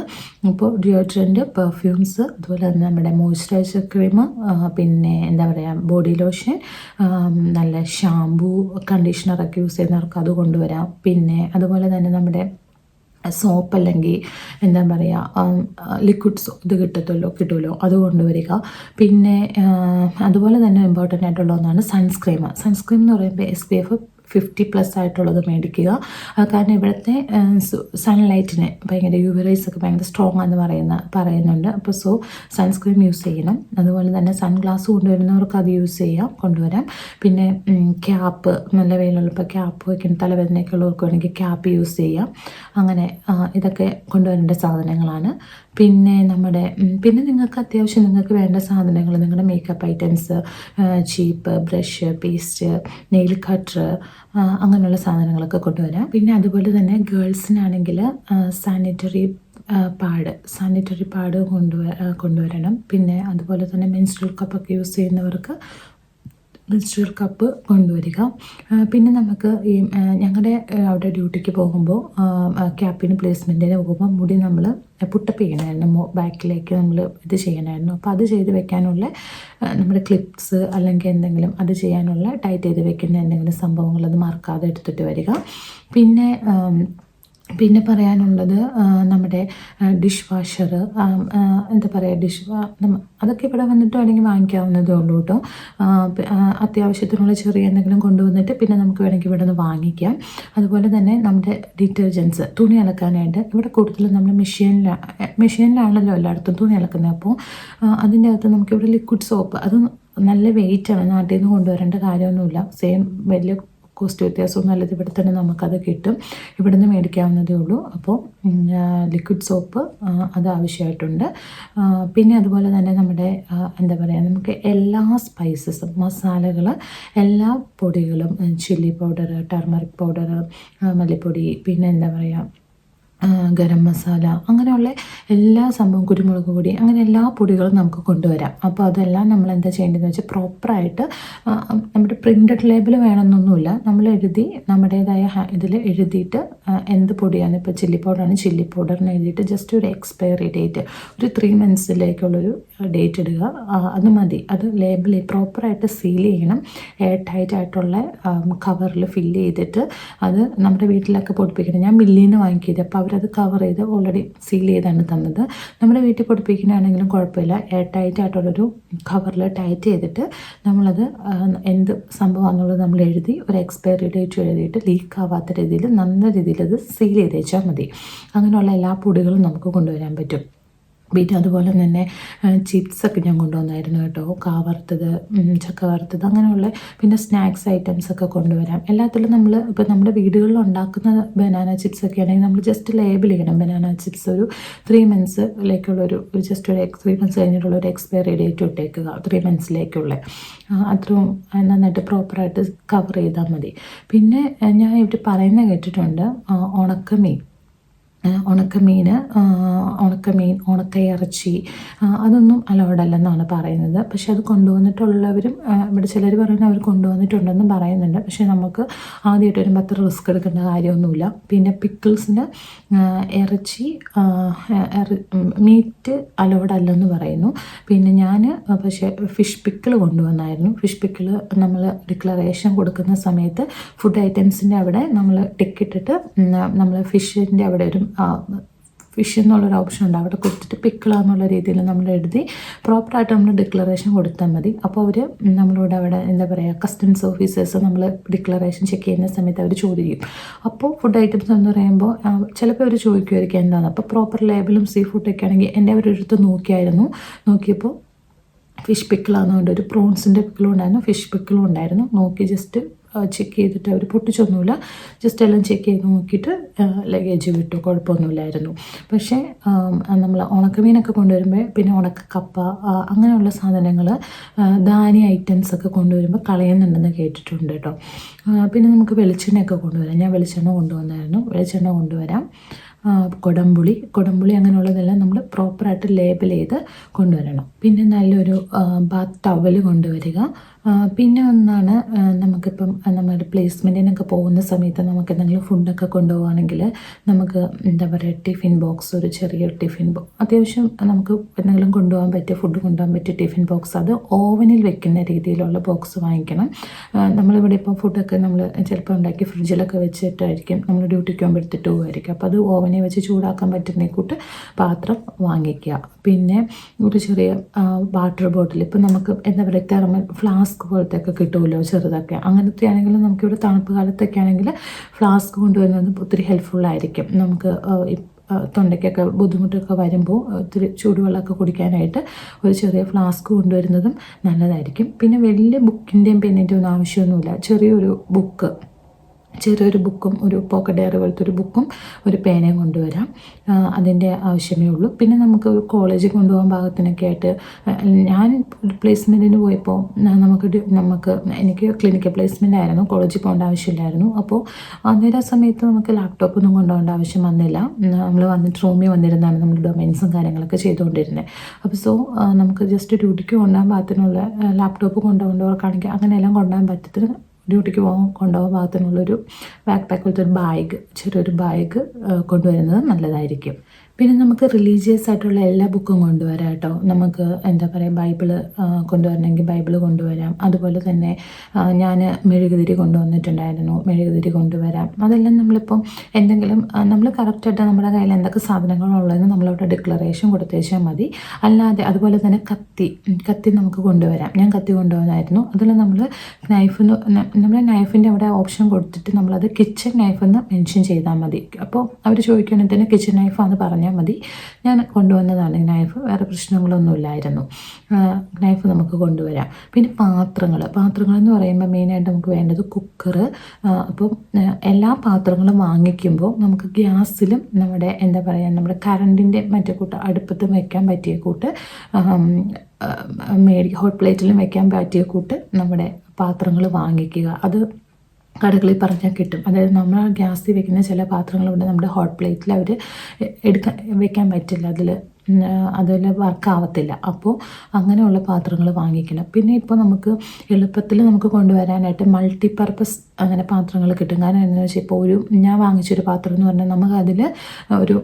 അപ്പോൾ ഡിയോഡ്രന്റ് പെർഫ്യൂംസ് അതുപോലെ തന്നെ നമ്മുടെ മോയ്സ്ചറൈസർ ക്രീം പിന്നെ എന്താ പറയുക ബോഡി ലോഷൻ നല്ല ഷാമ്പൂ കണ്ടീഷണറൊക്കെ യൂസ് ചെയ്യുന്നവർക്ക് അത് കൊണ്ടുവരാം. പിന്നെ അതുപോലെ തന്നെ നമ്മുടെ സോപ്പ് അല്ലെങ്കിൽ എന്താ പറയുക ലിക്വിഡ് സോപ്പ് ഇത് കിട്ടത്തുള്ളൂ കിട്ടുമല്ലോ അത് കൊണ്ടുവരിക. പിന്നെ അതുപോലെ തന്നെ ഇമ്പോർട്ടന്റ് ആയിട്ടുള്ള ഒന്നാണ് സൺസ്ക്രീം സൺസ്ക്രീം എന്ന് പറയുമ്പോൾ S P F fifty plus ആയിട്ടുള്ളത് മേടിക്കുക. കാരണം ഇവിടുത്തെ സൺലൈറ്റിന് ഭയങ്കര യു വി റൈസ് ഒക്കെ ഭയങ്കര സ്ട്രോങ് എന്ന് പറയുന്ന പറയുന്നുണ്ട്. അപ്പോൾ സോ സൺസ്ക്രീൻ യൂസ് ചെയ്യണം. അതുപോലെ തന്നെ സൺഗ്ലാസ് കൊണ്ടുവരുന്നവർക്ക് അത് യൂസ് ചെയ്യാം കൊണ്ടുവരാം. പിന്നെ ക്യാപ്പ് നല്ല വെയിലുള്ളപ്പോൾ ക്യാപ്പ് വയ്ക്കുന്ന തലവേദനയൊക്കെ ഉള്ളവർക്ക് വേണമെങ്കിൽ ക്യാപ്പ് യൂസ് ചെയ്യാം. അങ്ങനെ ഇതൊക്കെ കൊണ്ടുവരേണ്ട സാധനങ്ങളാണ്. പിന്നെ നമ്മുടെ പിന്നെ നിങ്ങൾക്ക് അത്യാവശ്യം നിങ്ങൾക്ക് വേണ്ട സാധനങ്ങൾ നിങ്ങളുടെ മേക്കപ്പ് ഐറ്റംസ് ചീപ്പ് ബ്രഷ് പേസ്റ്റ് നെയിൽ കട്ടർ അങ്ങനെയുള്ള സാധനങ്ങളൊക്കെ കൊണ്ടുവരാം. പിന്നെ അതുപോലെ തന്നെ ഗേൾസിനാണെങ്കിൽ സാനിറ്ററി പാഡ് സാനിറ്ററി പാഡ് കൊണ്ടുവ കൊണ്ടുവരണം. പിന്നെ അതുപോലെ തന്നെ മെൻസ്ട്രൽ കപ്പൊക്കെ യൂസ് ചെയ്യുന്നവർക്ക് മെൻസ്ട്രൽ കപ്പ് കൊണ്ടുവരിക. പിന്നെ നമുക്ക് ഈ ഞങ്ങളുടെ അവിടെ ഡ്യൂട്ടിക്ക് പോകുമ്പോൾ ക്യാപ്പിന് പ്ലേസ്മെന്റിന് പോകുമ്പോൾ മുടി നമ്മൾ പുട്ടപ്പ് ചെയ്യണമായിരുന്നു ബാക്കിലേക്ക് നമ്മൾ ഇത് ചെയ്യണമായിരുന്നു അപ്പോൾ അത് ചെയ്ത് വെക്കാനുള്ള നമ്മുടെ ക്ലിപ്സ് അല്ലെങ്കിൽ എന്തെങ്കിലും അത് ചെയ്യാനുള്ള ടൈറ്റ് ചെയ്ത് വെക്കുന്ന എന്തെങ്കിലും സംഭവങ്ങൾ അത് മറക്കാതെ എടുത്തിട്ട് വരിക. പിന്നെ പിന്നെ പറയാനുള്ളത് നമ്മുടെ ഡിഷ് വാഷർ എന്താ പറയുക ഡിഷ് അതൊക്കെ ഇവിടെ വന്നിട്ട് വേണമെങ്കിൽ വാങ്ങിക്കാവുന്നതേ ഉള്ളൂ കേട്ടോ. അത്യാവശ്യത്തിനുള്ള ചെറിയ എന്തെങ്കിലും കൊണ്ടുവന്നിട്ട് പിന്നെ നമുക്ക് വേണമെങ്കിൽ ഇവിടെ നിന്ന് വാങ്ങിക്കാം. അതുപോലെ തന്നെ നമ്മുടെ ഡിറ്റർജൻസ് തുണി അലക്കാനായിട്ട് ഇവിടെ കൂടുതലും നമ്മൾ മെഷീനിലാണ് മെഷീനിലാണല്ലോ എല്ലായിടത്തും തുണി അലക്കുന്നത്. അപ്പോൾ അതിന്റെ അകത്ത് നമുക്കിവിടെ ലിക്വിഡ് സോപ്പ് അത് നല്ല വെയിറ്റാണ് നാട്ടിൽ നിന്ന് കൊണ്ടുവരേണ്ട കാര്യമൊന്നുമില്ല. സെയിം വലിയ കോസ്റ്റ് വ്യത്യാസമൊന്നും അല്ലത് ഇവിടെ തന്നെ നമുക്കത് കിട്ടും. ഇവിടെ നിന്ന് മേടിക്കാവുന്നതേ ഉള്ളൂ. അപ്പോൾ ലിക്വിഡ് സോപ്പ് അത് ആവശ്യമായിട്ടുണ്ട്. പിന്നെ അതുപോലെ തന്നെ നമ്മുടെ എന്താ പറയുക നമുക്ക് എല്ലാ സ്പൈസസും മസാലകൾ എല്ലാ പൊടികളും ചില്ലി പൗഡർ ടർമറിക് പൗഡർ മല്ലിപ്പൊടി പിന്നെ എന്താ പറയുക ഗരം മസാല അങ്ങനെയുള്ള എല്ലാ സംഭവം കുരുമുളക് പൊടി അങ്ങനെ എല്ലാ പൊടികളും നമുക്ക് കൊണ്ടുവരാം. അപ്പോൾ അതെല്ലാം നമ്മൾ എന്താ ചെയ്യേണ്ടതെന്ന് വെച്ചാൽ പ്രോപ്പറായിട്ട് നമ്മുടെ പ്രിന്റഡ് ലേബിൾ വേണമെന്നൊന്നുമില്ല. നമ്മൾ എഴുതി നമ്മുടേതായ ഇതിൽ എഴുതിയിട്ട് എന്ത് പൊടിയാണ് ഇപ്പോൾ ചില്ലി പൗഡറാണ് ചില്ലി പൗഡറിന് എഴുതിയിട്ട് ജസ്റ്റ് ഒരു എക്സ്പയറി ഡേറ്റ് ഒരു ത്രീ മന്ത്സിലേക്കുള്ളൊരു ഡേറ്റ് ഇടുക. അത് മതി. അത് ലേബിൾ പ്രോപ്പറായിട്ട് സീൽ ചെയ്യണം. എയർ ടൈറ്റ് ആയിട്ടുള്ള കവറിൽ ഫില്ല് ചെയ്തിട്ട് അത് നമ്മുടെ വീട്ടിലൊക്കെ പൊടിപ്പിക്കണം. ഞാൻ മില്ലിൽ നിന്ന് വാങ്ങിക്കിയത് അപ്പോൾ അവരത് കവർ ചെയ്ത് ഓൾറെഡി സീൽ ചെയ്താണ് തന്നത്. നമ്മുടെ വീട്ടിൽ പൊടിപ്പിക്കുന്നതാണെങ്കിലും കുഴപ്പമില്ല. എയർ ടൈറ്റ് ആയിട്ടുള്ളൊരു കവറിൽ ടൈറ്റ് ചെയ്തിട്ട് നമ്മളത് എന്ത് സംഭവമാണെന്നുള്ളത് നമ്മൾ എഴുതി ഒരു എക്സ്പയറി ഡേറ്റ് എഴുതിയിട്ട് ലീക്ക് ആവാത്ത രീതിയിൽ നല്ല രീതിയിൽ അത് സീൽ ചെയ്ത് വെച്ചാൽ മതി. അങ്ങനെയുള്ള എല്ലാ പൊടികളും നമുക്ക് കൊണ്ടുവരാൻ പറ്റും. പിന്നെ അതുപോലെ തന്നെ ചിപ്സൊക്കെ ഞാൻ കൊണ്ടുവന്നായിരുന്നു കേട്ടോ. കാ വറുത്തത് ഉം, ചക്ക വറുത്തത് അങ്ങനെയുള്ള പിന്നെ സ്നാക്സ് ഐറ്റംസൊക്കെ കൊണ്ടുവരാം. എല്ലാത്തിലും നമ്മൾ ഇപ്പോൾ നമ്മുടെ വീടുകളിൽ ഉണ്ടാക്കുന്ന ബനാന ചിപ്സ് ഒക്കെ ആണെങ്കിൽ നമ്മൾ ജസ്റ്റ് ലേബിൾ ചെയ്യണം ബനാന ചിപ്സ് ഒരു ത്രീ മന്ത്സിലേക്കുള്ള ഒരു ജസ്റ്റ് ഒരു ത്രീ മന്ത്സ് കഴിഞ്ഞിട്ടുള്ള ഒരു എക്സ്പയറി ഡേറ്റ് ഇട്ടേക്കുക. ത്രീ മന്ത്സിലേക്കുള്ള അത്രയും നന്നായിട്ട് പ്രോപ്പറായിട്ട് കവർ ചെയ്താൽ മതി. പിന്നെ ഞാൻ ഇവിടെ പറയുന്നത് കേട്ടിട്ടുണ്ട് ഉണക്കമീൻ. ഉണക്കമീൻ ഉണക്കമീൻ ഉണക്ക ഇറച്ചി അതൊന്നും അലൗഡ് അല്ലെന്നാണ് പറയുന്നത്. പക്ഷെ അത് കൊണ്ടുവന്നിട്ടുള്ളവരും ഇവിടെ ചിലർ പറയുന്നത് അവർ കൊണ്ടുവന്നിട്ടുണ്ടെന്നും പറയുന്നുണ്ട്. പക്ഷെ നമുക്ക് ആദ്യമായിട്ട് വരുമ്പോൾ അത്ര റിസ്ക് എടുക്കേണ്ട കാര്യമൊന്നുമില്ല. പിന്നെ പിക്കിൾസിന് ഇറച്ചി മീറ്റ് അലൗഡ് അല്ലെന്ന് പറയുന്നു. പിന്നെ ഞാൻ പക്ഷേ ഫിഷ് പിക്കിൾ കൊണ്ടുവന്നായിരുന്നു. ഫിഷ് പിക്കിൾ നമ്മൾ ഡിക്ലറേഷൻ കൊടുക്കുന്ന സമയത്ത് ഫുഡ് ഐറ്റംസിന്റെ അവിടെ നമ്മൾ ടിക്കിട്ടിട്ട് നമ്മൾ ഫിഷിന്റെ അവിടെ ഒരു ഫിഷ് എന്നുള്ളൊരു ഓപ്ഷൻ ഉണ്ട്. അവിടെ കൊടുത്തിട്ട് പിക്കിളാന്നുള്ള രീതിയിൽ നമ്മൾ എഴുതി പ്രോപ്പറായിട്ട് നമ്മൾ ഡിക്ലറേഷൻ കൊടുത്താൽ മതി. അപ്പോൾ അവർ നമ്മളോട് അവിടെ എന്താ പറയുക കസ്റ്റംസ് ഓഫീസേഴ്സ് നമ്മൾ ഡിക്ലറേഷൻ ചെക്ക് ചെയ്യുന്ന സമയത്ത് അവർ ചോദിക്കും അപ്പോൾ ഫുഡ് ഐറ്റംസ് എന്ന് പറയുമ്പോൾ ചിലപ്പോൾ അവർ ചോദിക്കുമായിരിക്കും എന്താണ് അപ്പോൾ പ്രോപ്പർ ലേബിളും സീ ഫുഡൊക്കെ ആണെങ്കിൽ എന്റെ അവരെടുത്ത് നോക്കിയായിരുന്നു. നോക്കിയപ്പോൾ ഫിഷ് പിക്കിളാണെന്നുണ്ട് ഒരു പ്രോൺസിന്റെ പിക്കിളും ഉണ്ടായിരുന്നു. ഫിഷ് പിക്കിളും ഉണ്ടായിരുന്നു. നോക്കി ജസ്റ്റ് ചെക്ക് ചെയ്തിട്ട് അവർ പൊട്ടിച്ചൊന്നുമില്ല. ജസ്റ്റ് എല്ലാം ചെക്ക് ചെയ്ത് നോക്കിയിട്ട് ലഗേജ് വിട്ടു. കുഴപ്പമൊന്നുമില്ലായിരുന്നു. പക്ഷേ നമ്മൾ ഉണക്കമീനൊക്കെ കൊണ്ടുവരുമ്പോൾ പിന്നെ ഉണക്ക കപ്പ അങ്ങനെയുള്ള സാധനങ്ങൾ ധാന്യ ഐറ്റംസ് ഒക്കെ കൊണ്ടുവരുമ്പോൾ കളയുന്നുണ്ടെന്ന് കേട്ടിട്ടുണ്ട് കേട്ടോ. പിന്നെ നമുക്ക് വെളിച്ചെണ്ണയൊക്കെ കൊണ്ടുവരാം. ഞാൻ വെളിച്ചെണ്ണ കൊണ്ടുവന്നായിരുന്നു. വെളിച്ചെണ്ണ കൊണ്ടുവരാം. കൊടംപുളി. കൊടംപുളി അങ്ങനെയുള്ളതെല്ലാം നമ്മൾ പ്രോപ്പറായിട്ട് ലേബൽ ചെയ്ത് കൊണ്ടുവരണം. പിന്നെ നല്ലൊരു ബാത്ത് ടവൽ കൊണ്ടുവരിക. പിന്നെ ഒന്നാണ് നമുക്കിപ്പം നമ്മുടെ പ്ലേസ്മെന്റിനൊക്കെ പോകുന്ന സമയത്ത് നമുക്ക് എന്തെങ്കിലും ഫുഡൊക്കെ കൊണ്ടുപോകുകയാണെങ്കിൽ നമുക്ക് എന്താ പറയുക ടിഫിൻ ബോക്സ് ഒരു ചെറിയ ടിഫിൻ ബോക്സ് അത്യാവശ്യം നമുക്ക് എന്തെങ്കിലും കൊണ്ടുപോകാൻ പറ്റിയ ഫുഡ് കൊണ്ടുപോകാൻ പറ്റിയ ടിഫിൻ ബോക്സ് അത് ഓവനിൽ വെക്കുന്ന രീതിയിലുള്ള ബോക്സ് വാങ്ങിക്കണം. നമ്മളിവിടെ ഇപ്പോൾ ഫുഡൊക്കെ നമ്മൾ ചിലപ്പോൾ ഉണ്ടാക്കി ഫ്രിഡ്ജിലൊക്കെ വെച്ചിട്ടായിരിക്കും നമ്മൾ ഡ്യൂട്ടിക്ക് പോകുമ്പോൾ എടുത്തിട്ട് പോകുമായിരിക്കും അപ്പോൾ അത് ഓവനിൽ വെച്ച് ചൂടാക്കാൻ പറ്റുന്ന കൂട്ട് പാത്രം വാങ്ങിക്കുക. പിന്നെ ഒരു ചെറിയ വാട്ടർ ബോട്ടിൽ ഇപ്പം നമുക്ക് എന്താ പറയുക തെർമൽ ഫ്ലാസ്ക് പോലത്തെ ഒക്കെ കിട്ടുമല്ലോ ചെറുതൊക്കെ. അങ്ങനത്തെ ആണെങ്കിൽ നമുക്കിവിടെ തണുപ്പ് കാലത്തൊക്കെ ആണെങ്കിൽ ഫ്ലാസ്ക് കൊണ്ടുവരുന്നത് ഒത്തിരി ഹെൽപ്ഫുള്ളായിരിക്കും നമുക്ക് തൊണ്ടയ്ക്കൊക്കെ ബുദ്ധിമുട്ടൊക്കെ വരുമ്പോൾ ഒത്തിരി ചൂടുവെള്ളമൊക്കെ കുടിക്കാനായിട്ട് ഒരു ചെറിയ ഫ്ലാസ്ക് കൊണ്ടുവരുന്നതും നല്ലതായിരിക്കും. പിന്നെ വലിയ ബുക്കിന്റെയും പെന്നിന്റെയും ഒന്നും ആവശ്യമൊന്നുമില്ല. ചെറിയൊരു ബുക്ക് ചെറിയൊരു ബുക്കും ഒരു പോക്കറ്റ് ഡയറി പോലത്തെ ഒരു ബുക്കും ഒരു പേനയും കൊണ്ടുവരാം. അതിന്റെ ആവശ്യമേ ഉള്ളൂ. പിന്നെ നമുക്ക് ഒരു കോളേജിൽ കൊണ്ടുപോകാൻ ഭാഗത്തിനൊക്കെ ആയിട്ട് ഞാൻ പ്ലേസ്മെന്റിന് പോയപ്പോൾ നമുക്ക് നമുക്ക് എനിക്ക് ക്ലിനിക്കൽ പ്ലേസ്മെന്റ് ആയിരുന്നു. കോളേജിൽ പോകേണ്ട ആവശ്യമില്ലായിരുന്നു. അപ്പോൾ അന്നേരം സമയത്ത് നമുക്ക് ലാപ്ടോപ്പ് ഒന്നും കൊണ്ടുപോകേണ്ട ആവശ്യം വന്നില്ല. നമ്മൾ വന്നിട്ട് റൂമിൽ വന്നിരുന്നാണ് നമ്മൾ ഡൊമൈൻസും കാര്യങ്ങളൊക്കെ ചെയ്തുകൊണ്ടിരുന്നത് അപ്പോൾ സോ നമുക്ക് ജസ്റ്റ് ഡ്യൂട്ടിക്ക് കൊണ്ടുപോകാൻ പാകത്തിനുള്ള ലാപ്ടോപ്പ് കൊണ്ടുപോകേണ്ടവർക്കാണെങ്കിൽ അങ്ങനെയെല്ലാം കൊണ്ടുപോകാൻ പറ്റത്തിന് ഡ്യൂട്ടിക്ക് പോകാൻ കൊണ്ടുപോകാൻ പാകത്തിനുള്ളൊരു ബാക്ക് പാക്ക് പോലത്തെ ഒരു ബാഗ് ചെറിയൊരു ബാഗ് കൊണ്ടുവരുന്നത് നല്ലതായിരിക്കും. പിന്നെ നമുക്ക് റിലീജിയസ് ആയിട്ടുള്ള എല്ലാ ബുക്കും കൊണ്ടുവരാം കേട്ടോ. നമുക്ക് എന്താ പറയുക ബൈബിൾ കൊണ്ടുവരണമെങ്കിൽ ബൈബിൾ കൊണ്ടുവരാം. അതുപോലെ തന്നെ ഞാൻ മെഴുകുതിരി കൊണ്ടുവന്നിട്ടുണ്ടായിരുന്നു മെഴുകുതിരി കൊണ്ടുവരാം. അതെല്ലാം നമ്മളിപ്പം എന്തെങ്കിലും നമ്മൾ കറക്റ്റായിട്ട് നമ്മുടെ കയ്യിൽ എന്തൊക്കെ സാധനങ്ങളുള്ളതെന്ന് നമ്മളവിടെ ഡിക്ലറേഷൻ കൊടുത്തേച്ചാൽ മതി. അല്ലാതെ അതുപോലെ തന്നെ കത്തി കത്തി നമുക്ക് കൊണ്ടുവരാം. ഞാൻ കത്തി കൊണ്ടുവന്നായിരുന്നു അതിൽ നമ്മൾ നൈഫിന് നമ്മുടെ നൈഫിന്റെ അവിടെ ഓപ്ഷൻ കൊടുത്തിട്ട് നമ്മളത് കിച്ചൺ നൈഫ് എന്ന് മെൻഷൻ ചെയ്താൽ മതി. അപ്പോൾ അവർ ചോദിക്കുകയാണെങ്കിൽ തന്നെ കിച്ചൺ നൈഫാന്ന് പറഞ്ഞാൽ മതി. ഞാൻ കൊണ്ടുവന്നതാണ് നൈഫ് വേറെ പ്രശ്നങ്ങളൊന്നും ഇല്ലായിരുന്നു. നൈഫ് നമുക്ക് കൊണ്ടുവരാം. പിന്നെ പാത്രങ്ങൾ എന്ന് പറയുമ്പോൾ മെയിനായിട്ട് നമുക്ക് വേണ്ടത് കുക്കർ അപ്പം എല്ലാ പാത്രങ്ങളും വാങ്ങിക്കുമ്പോൾ നമുക്ക് ഗ്യാസിലും നമ്മുടെ എന്താ പറയുക നമ്മുടെ കറണ്ടിന്റെ മറ്റേ കൂട്ട് അടുപ്പത്തും വയ്ക്കാൻ പറ്റിയ കൂട്ട് മേടി ഹോട്ട് പ്ലേറ്റിലും വയ്ക്കാൻ പറ്റിയ കൂട്ട് നമ്മുടെ പാത്രങ്ങൾ വാങ്ങിക്കുക. അത് കടകളിൽ പറഞ്ഞാൽ കിട്ടും. അതായത് നമ്മൾ ഗ്യാസിൽ വെക്കുന്ന ചില പാത്രങ്ങളുണ്ട്. നമ്മുടെ ഹോട്ട് പ്ലേറ്റിൽ അവർ എടുക്കാൻ വെക്കാൻ പറ്റില്ല. അതിൽ അതിൽ വർക്കാവത്തില്ല അപ്പോൾ അങ്ങനെയുള്ള പാത്രങ്ങൾ വാങ്ങിക്കണം. പിന്നെ ഇപ്പോൾ നമുക്ക് എളുപ്പത്തിൽ നമുക്ക് കൊണ്ടുവരാനായിട്ട് മൾട്ടി പർപ്പസ് അങ്ങനെ പാത്രങ്ങൾ കിട്ടും. കാരണം എന്താണെന്ന് വെച്ചാൽ ഇപ്പോൾ ഒരു ഞാൻ വാങ്ങിച്ചൊരു പാത്രം എന്ന് പറഞ്ഞാൽ നമുക്ക് അതിൽ ഒരു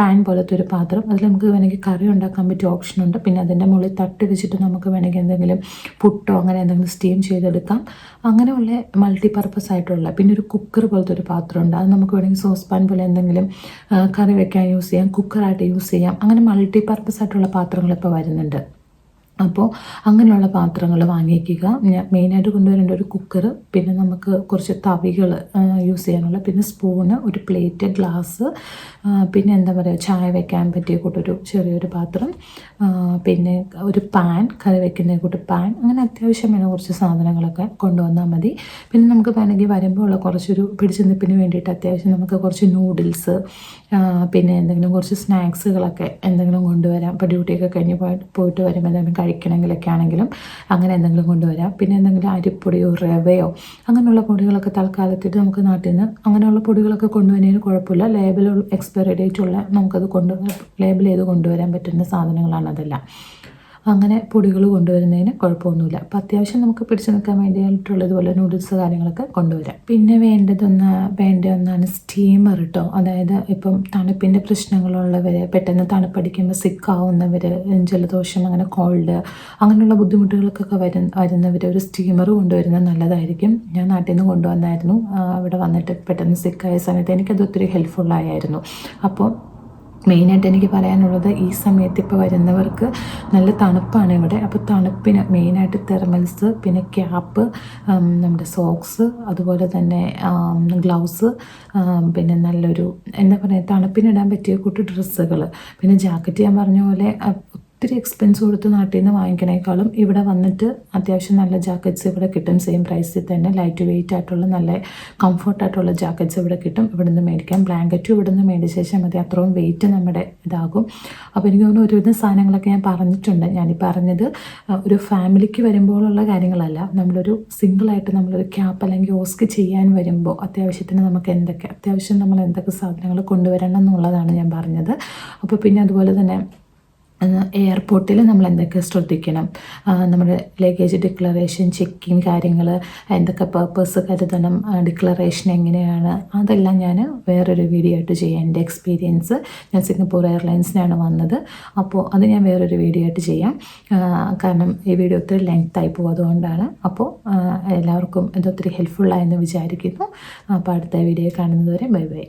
പാൻ പോലത്തെ ഒരു പാത്രം. അതിൽ നമുക്ക് വേണമെങ്കിൽ കറി ഉണ്ടാക്കാൻ പറ്റിയ ഓപ്ഷനുണ്ട് പിന്നെ അതിന്റെ മുകളിൽ തട്ട് വെച്ചിട്ട് നമുക്ക് വേണമെങ്കിൽ എന്തെങ്കിലും പുട്ടോ അങ്ങനെ എന്തെങ്കിലും സ്റ്റീം ചെയ്തെടുക്കാം. അങ്ങനെയുള്ള മൾട്ടി പർപ്പസ് ആയിട്ടുള്ള പിന്നെ ഒരു കുക്കർ പോലത്തെ ഒരു പാത്രമുണ്ട് അത് നമുക്ക് വേണമെങ്കിൽ സോസ് പാൻ പോലെ എന്തെങ്കിലും കറി വെക്കാൻ യൂസ് ചെയ്യാം കുക്കറായിട്ട് യൂസ് ചെയ്യാം. അങ്ങനെ മൾട്ടി പർപ്പസ് ആയിട്ടുള്ള പാത്രങ്ങൾ ഇപ്പോൾ വരുന്നുണ്ട്. അപ്പോൾ അങ്ങനെയുള്ള പാത്രങ്ങൾ വാങ്ങിക്കുക. മെയിനായിട്ട് കൊണ്ടുവരേണ്ട ഒരു കുക്കർ പിന്നെ നമുക്ക് കുറച്ച് തവികൾ യൂസ് ചെയ്യാനുള്ള പിന്നെ സ്പൂണ് ഒരു പ്ലേറ്റ് ഗ്ലാസ് പിന്നെ എന്താ പറയുക ചായ വെക്കാൻ പറ്റിയ കൂട്ടൊരു ചെറിയൊരു പാത്രം പിന്നെ ഒരു പാൻ കറി വെക്കുന്ന കൂട്ട് പാൻ അങ്ങനെ അത്യാവശ്യം വേണം കുറച്ച് സാധനങ്ങളൊക്കെ കൊണ്ടുവന്നാൽ മതി. പിന്നെ നമുക്ക് വേണമെങ്കിൽ വരുമ്പോൾ ഉള്ള കുറച്ചൊരു പിടിച്ചു നിൽപ്പിന് വേണ്ടിയിട്ട് അത്യാവശ്യം നമുക്ക് കുറച്ച് നൂഡിൽസ് പിന്നെ എന്തെങ്കിലും കുറച്ച് സ്നാക്സുകളൊക്കെ എന്തെങ്കിലും കൊണ്ടുവരാം. ഇപ്പോൾ ഡ്യൂട്ടിയൊക്കെ കഴിഞ്ഞ് പോയിട്ട് പോയിട്ട് വരുമ്പോൾ എന്തെങ്കിലും കഴിക്കണമെങ്കിലൊക്കെ ആണെങ്കിലും അങ്ങനെ എന്തെങ്കിലും കൊണ്ടുവരാം. പിന്നെ എന്തെങ്കിലും അരിപ്പൊടിയോ റവയോ അങ്ങനെയുള്ള പൊടികളൊക്കെ തൽക്കാലത്തേക്ക് നമുക്ക് നാട്ടിൽ നിന്ന് അങ്ങനെയുള്ള പൊടികളൊക്കെ കൊണ്ടുവരുന്നതിന് കുഴപ്പമില്ല. ലേബൽ എക്സ്പയറി ഡേറ്റ് ഉള്ള നമുക്കത് കൊണ്ട് ലേബൽ ചെയ്ത് കൊണ്ടുവരാൻ പറ്റുന്ന സാധനങ്ങളാണ് അതെല്ലാം. അങ്ങനെ പൊടികൾ കൊണ്ടുവരുന്നതിന് കുഴപ്പമൊന്നുമില്ല. അപ്പോൾ അത്യാവശ്യം നമുക്ക് പിടിച്ചു നിൽക്കാൻ വേണ്ടിയിട്ടുള്ളത് പോലെ നൂഡിൽസ് കാര്യങ്ങളൊക്കെ കൊണ്ടുവരാം. പിന്നെ വേണ്ടതൊന്ന് വേണ്ട ഒന്നാണ് സ്റ്റീമർ കേട്ടോ അതായത് ഇപ്പം തണുപ്പിന്റെ പ്രശ്നങ്ങളുള്ളവർ പെട്ടെന്ന് തണുപ്പടിക്കുമ്പോൾ സിക്കാവുന്നവർ ജലദോഷം അങ്ങനെ കോൾഡ് അങ്ങനെയുള്ള ബുദ്ധിമുട്ടുകൾക്കൊക്കെ വരു വരുന്നവർ ഒരു സ്റ്റീമർ കൊണ്ടുവരുന്നത് നല്ലതായിരിക്കും. ഞാൻ നാട്ടിൽ നിന്ന് കൊണ്ടുവന്നായിരുന്നു അവിടെ വന്നിട്ട് പെട്ടെന്ന് സിക്കായ സമയത്ത് എനിക്കത് ഒത്തിരി ഹെൽപ്ഫുള്ളായിരുന്നു അപ്പോൾ മെയിനായിട്ട് എനിക്ക് പറയാനുള്ളത് ഈ സമയത്ത് ഇപ്പോൾ വരുന്നവർക്ക് നല്ല തണുപ്പാണ് ഇവിടെ. അപ്പോൾ തണുപ്പിന് മെയിനായിട്ട് തെർമൽസ് പിന്നെ ക്യാപ്പ് നമ്മുടെ സോക്സ് അതുപോലെ തന്നെ ഗ്ലൗസ് പിന്നെ നല്ലൊരു എന്താ പറയുക തണുപ്പിനിടാൻ പറ്റിയ കൂട്ട് ഡ്രസ്സുകൾ പിന്നെ ജാക്കറ്റ് ഞാൻ പറഞ്ഞ പോലെ ഒത്തിരി എക്സ്പെൻസ് കൊടുത്ത് നാട്ടിൽ നിന്ന് വാങ്ങിക്കണേക്കാളും ഇവിടെ വന്നിട്ട് അത്യാവശ്യം നല്ല ജാക്കറ്റ്സ് ഇവിടെ കിട്ടും. സെയിം പ്രൈസിൽ തന്നെ ലൈറ്റ് വെയിറ്റ് ആയിട്ടുള്ള നല്ല കംഫർട്ട് ആയിട്ടുള്ള ജാക്കറ്റ്സ് ഇവിടെ കിട്ടും. ഇവിടെ നിന്ന് മേടിക്കാം. ബ്ലാങ്കറ്റും ഇവിടെ നിന്ന് മേടിച്ച ശേഷം മതി. അത്രയും വെയിറ്റ് നമ്മുടെ ഇതാകും. അപ്പോൾ എനിക്ക് തോന്നുന്നു ഒരുവിധം സാധനങ്ങളൊക്കെ ഞാൻ പറഞ്ഞിട്ടുണ്ട്. ഞാനീ പറഞ്ഞത് ഒരു ഫാമിലിക്ക് വരുമ്പോഴുള്ള കാര്യങ്ങളല്ല. നമ്മളൊരു സിംഗിളായിട്ട് നമ്മളൊരു ക്യാപ്പ് അല്ലെങ്കിൽ ഓസ്ക് ചെയ്യാൻ വരുമ്പോൾ അത്യാവശ്യത്തിന് നമുക്ക് എന്തൊക്കെ അത്യാവശ്യം നമ്മൾ എന്തൊക്കെ സാധനങ്ങൾ കൊണ്ടുവരണം എന്നുള്ളതാണ് ഞാൻ പറഞ്ഞത്. അപ്പോൾ പിന്നെ അതുപോലെ തന്നെ എയർപോർട്ടിൽ നമ്മൾ എന്തൊക്കെ ശ്രദ്ധിക്കണം? നമ്മുടെ ലഗേജ് ഡിക്ലറേഷൻ ചെക്കിങ് കാര്യങ്ങൾ എന്തൊക്കെ പേർപ്പസ് കരുതണം ഡിക്ലറേഷൻ എങ്ങനെയാണ്? അതെല്ലാം ഞാൻ വേറൊരു വീഡിയോ ആയിട്ട് ചെയ്യാം. എന്റെ എക്സ്പീരിയൻസ് ഞാൻ സിംഗപ്പൂർ എയർലൈൻസിനാണ് വന്നത്. അപ്പോൾ അത് ഞാൻ വേറൊരു വീഡിയോ ആയിട്ട് ചെയ്യാം. കാരണം ഈ വീഡിയോ ഒത്തിരി ലെങ്ത് ആയി പോകും അതുകൊണ്ടാണ് അപ്പോൾ എല്ലാവർക്കും ഇത് ഒത്തിരി ഹെൽപ്ഫുള്ളായെന്ന് വിചാരിക്കുന്നു. അപ്പോൾ അടുത്ത വീഡിയോ കാണുന്നതുവരെ ബൈ ബൈ.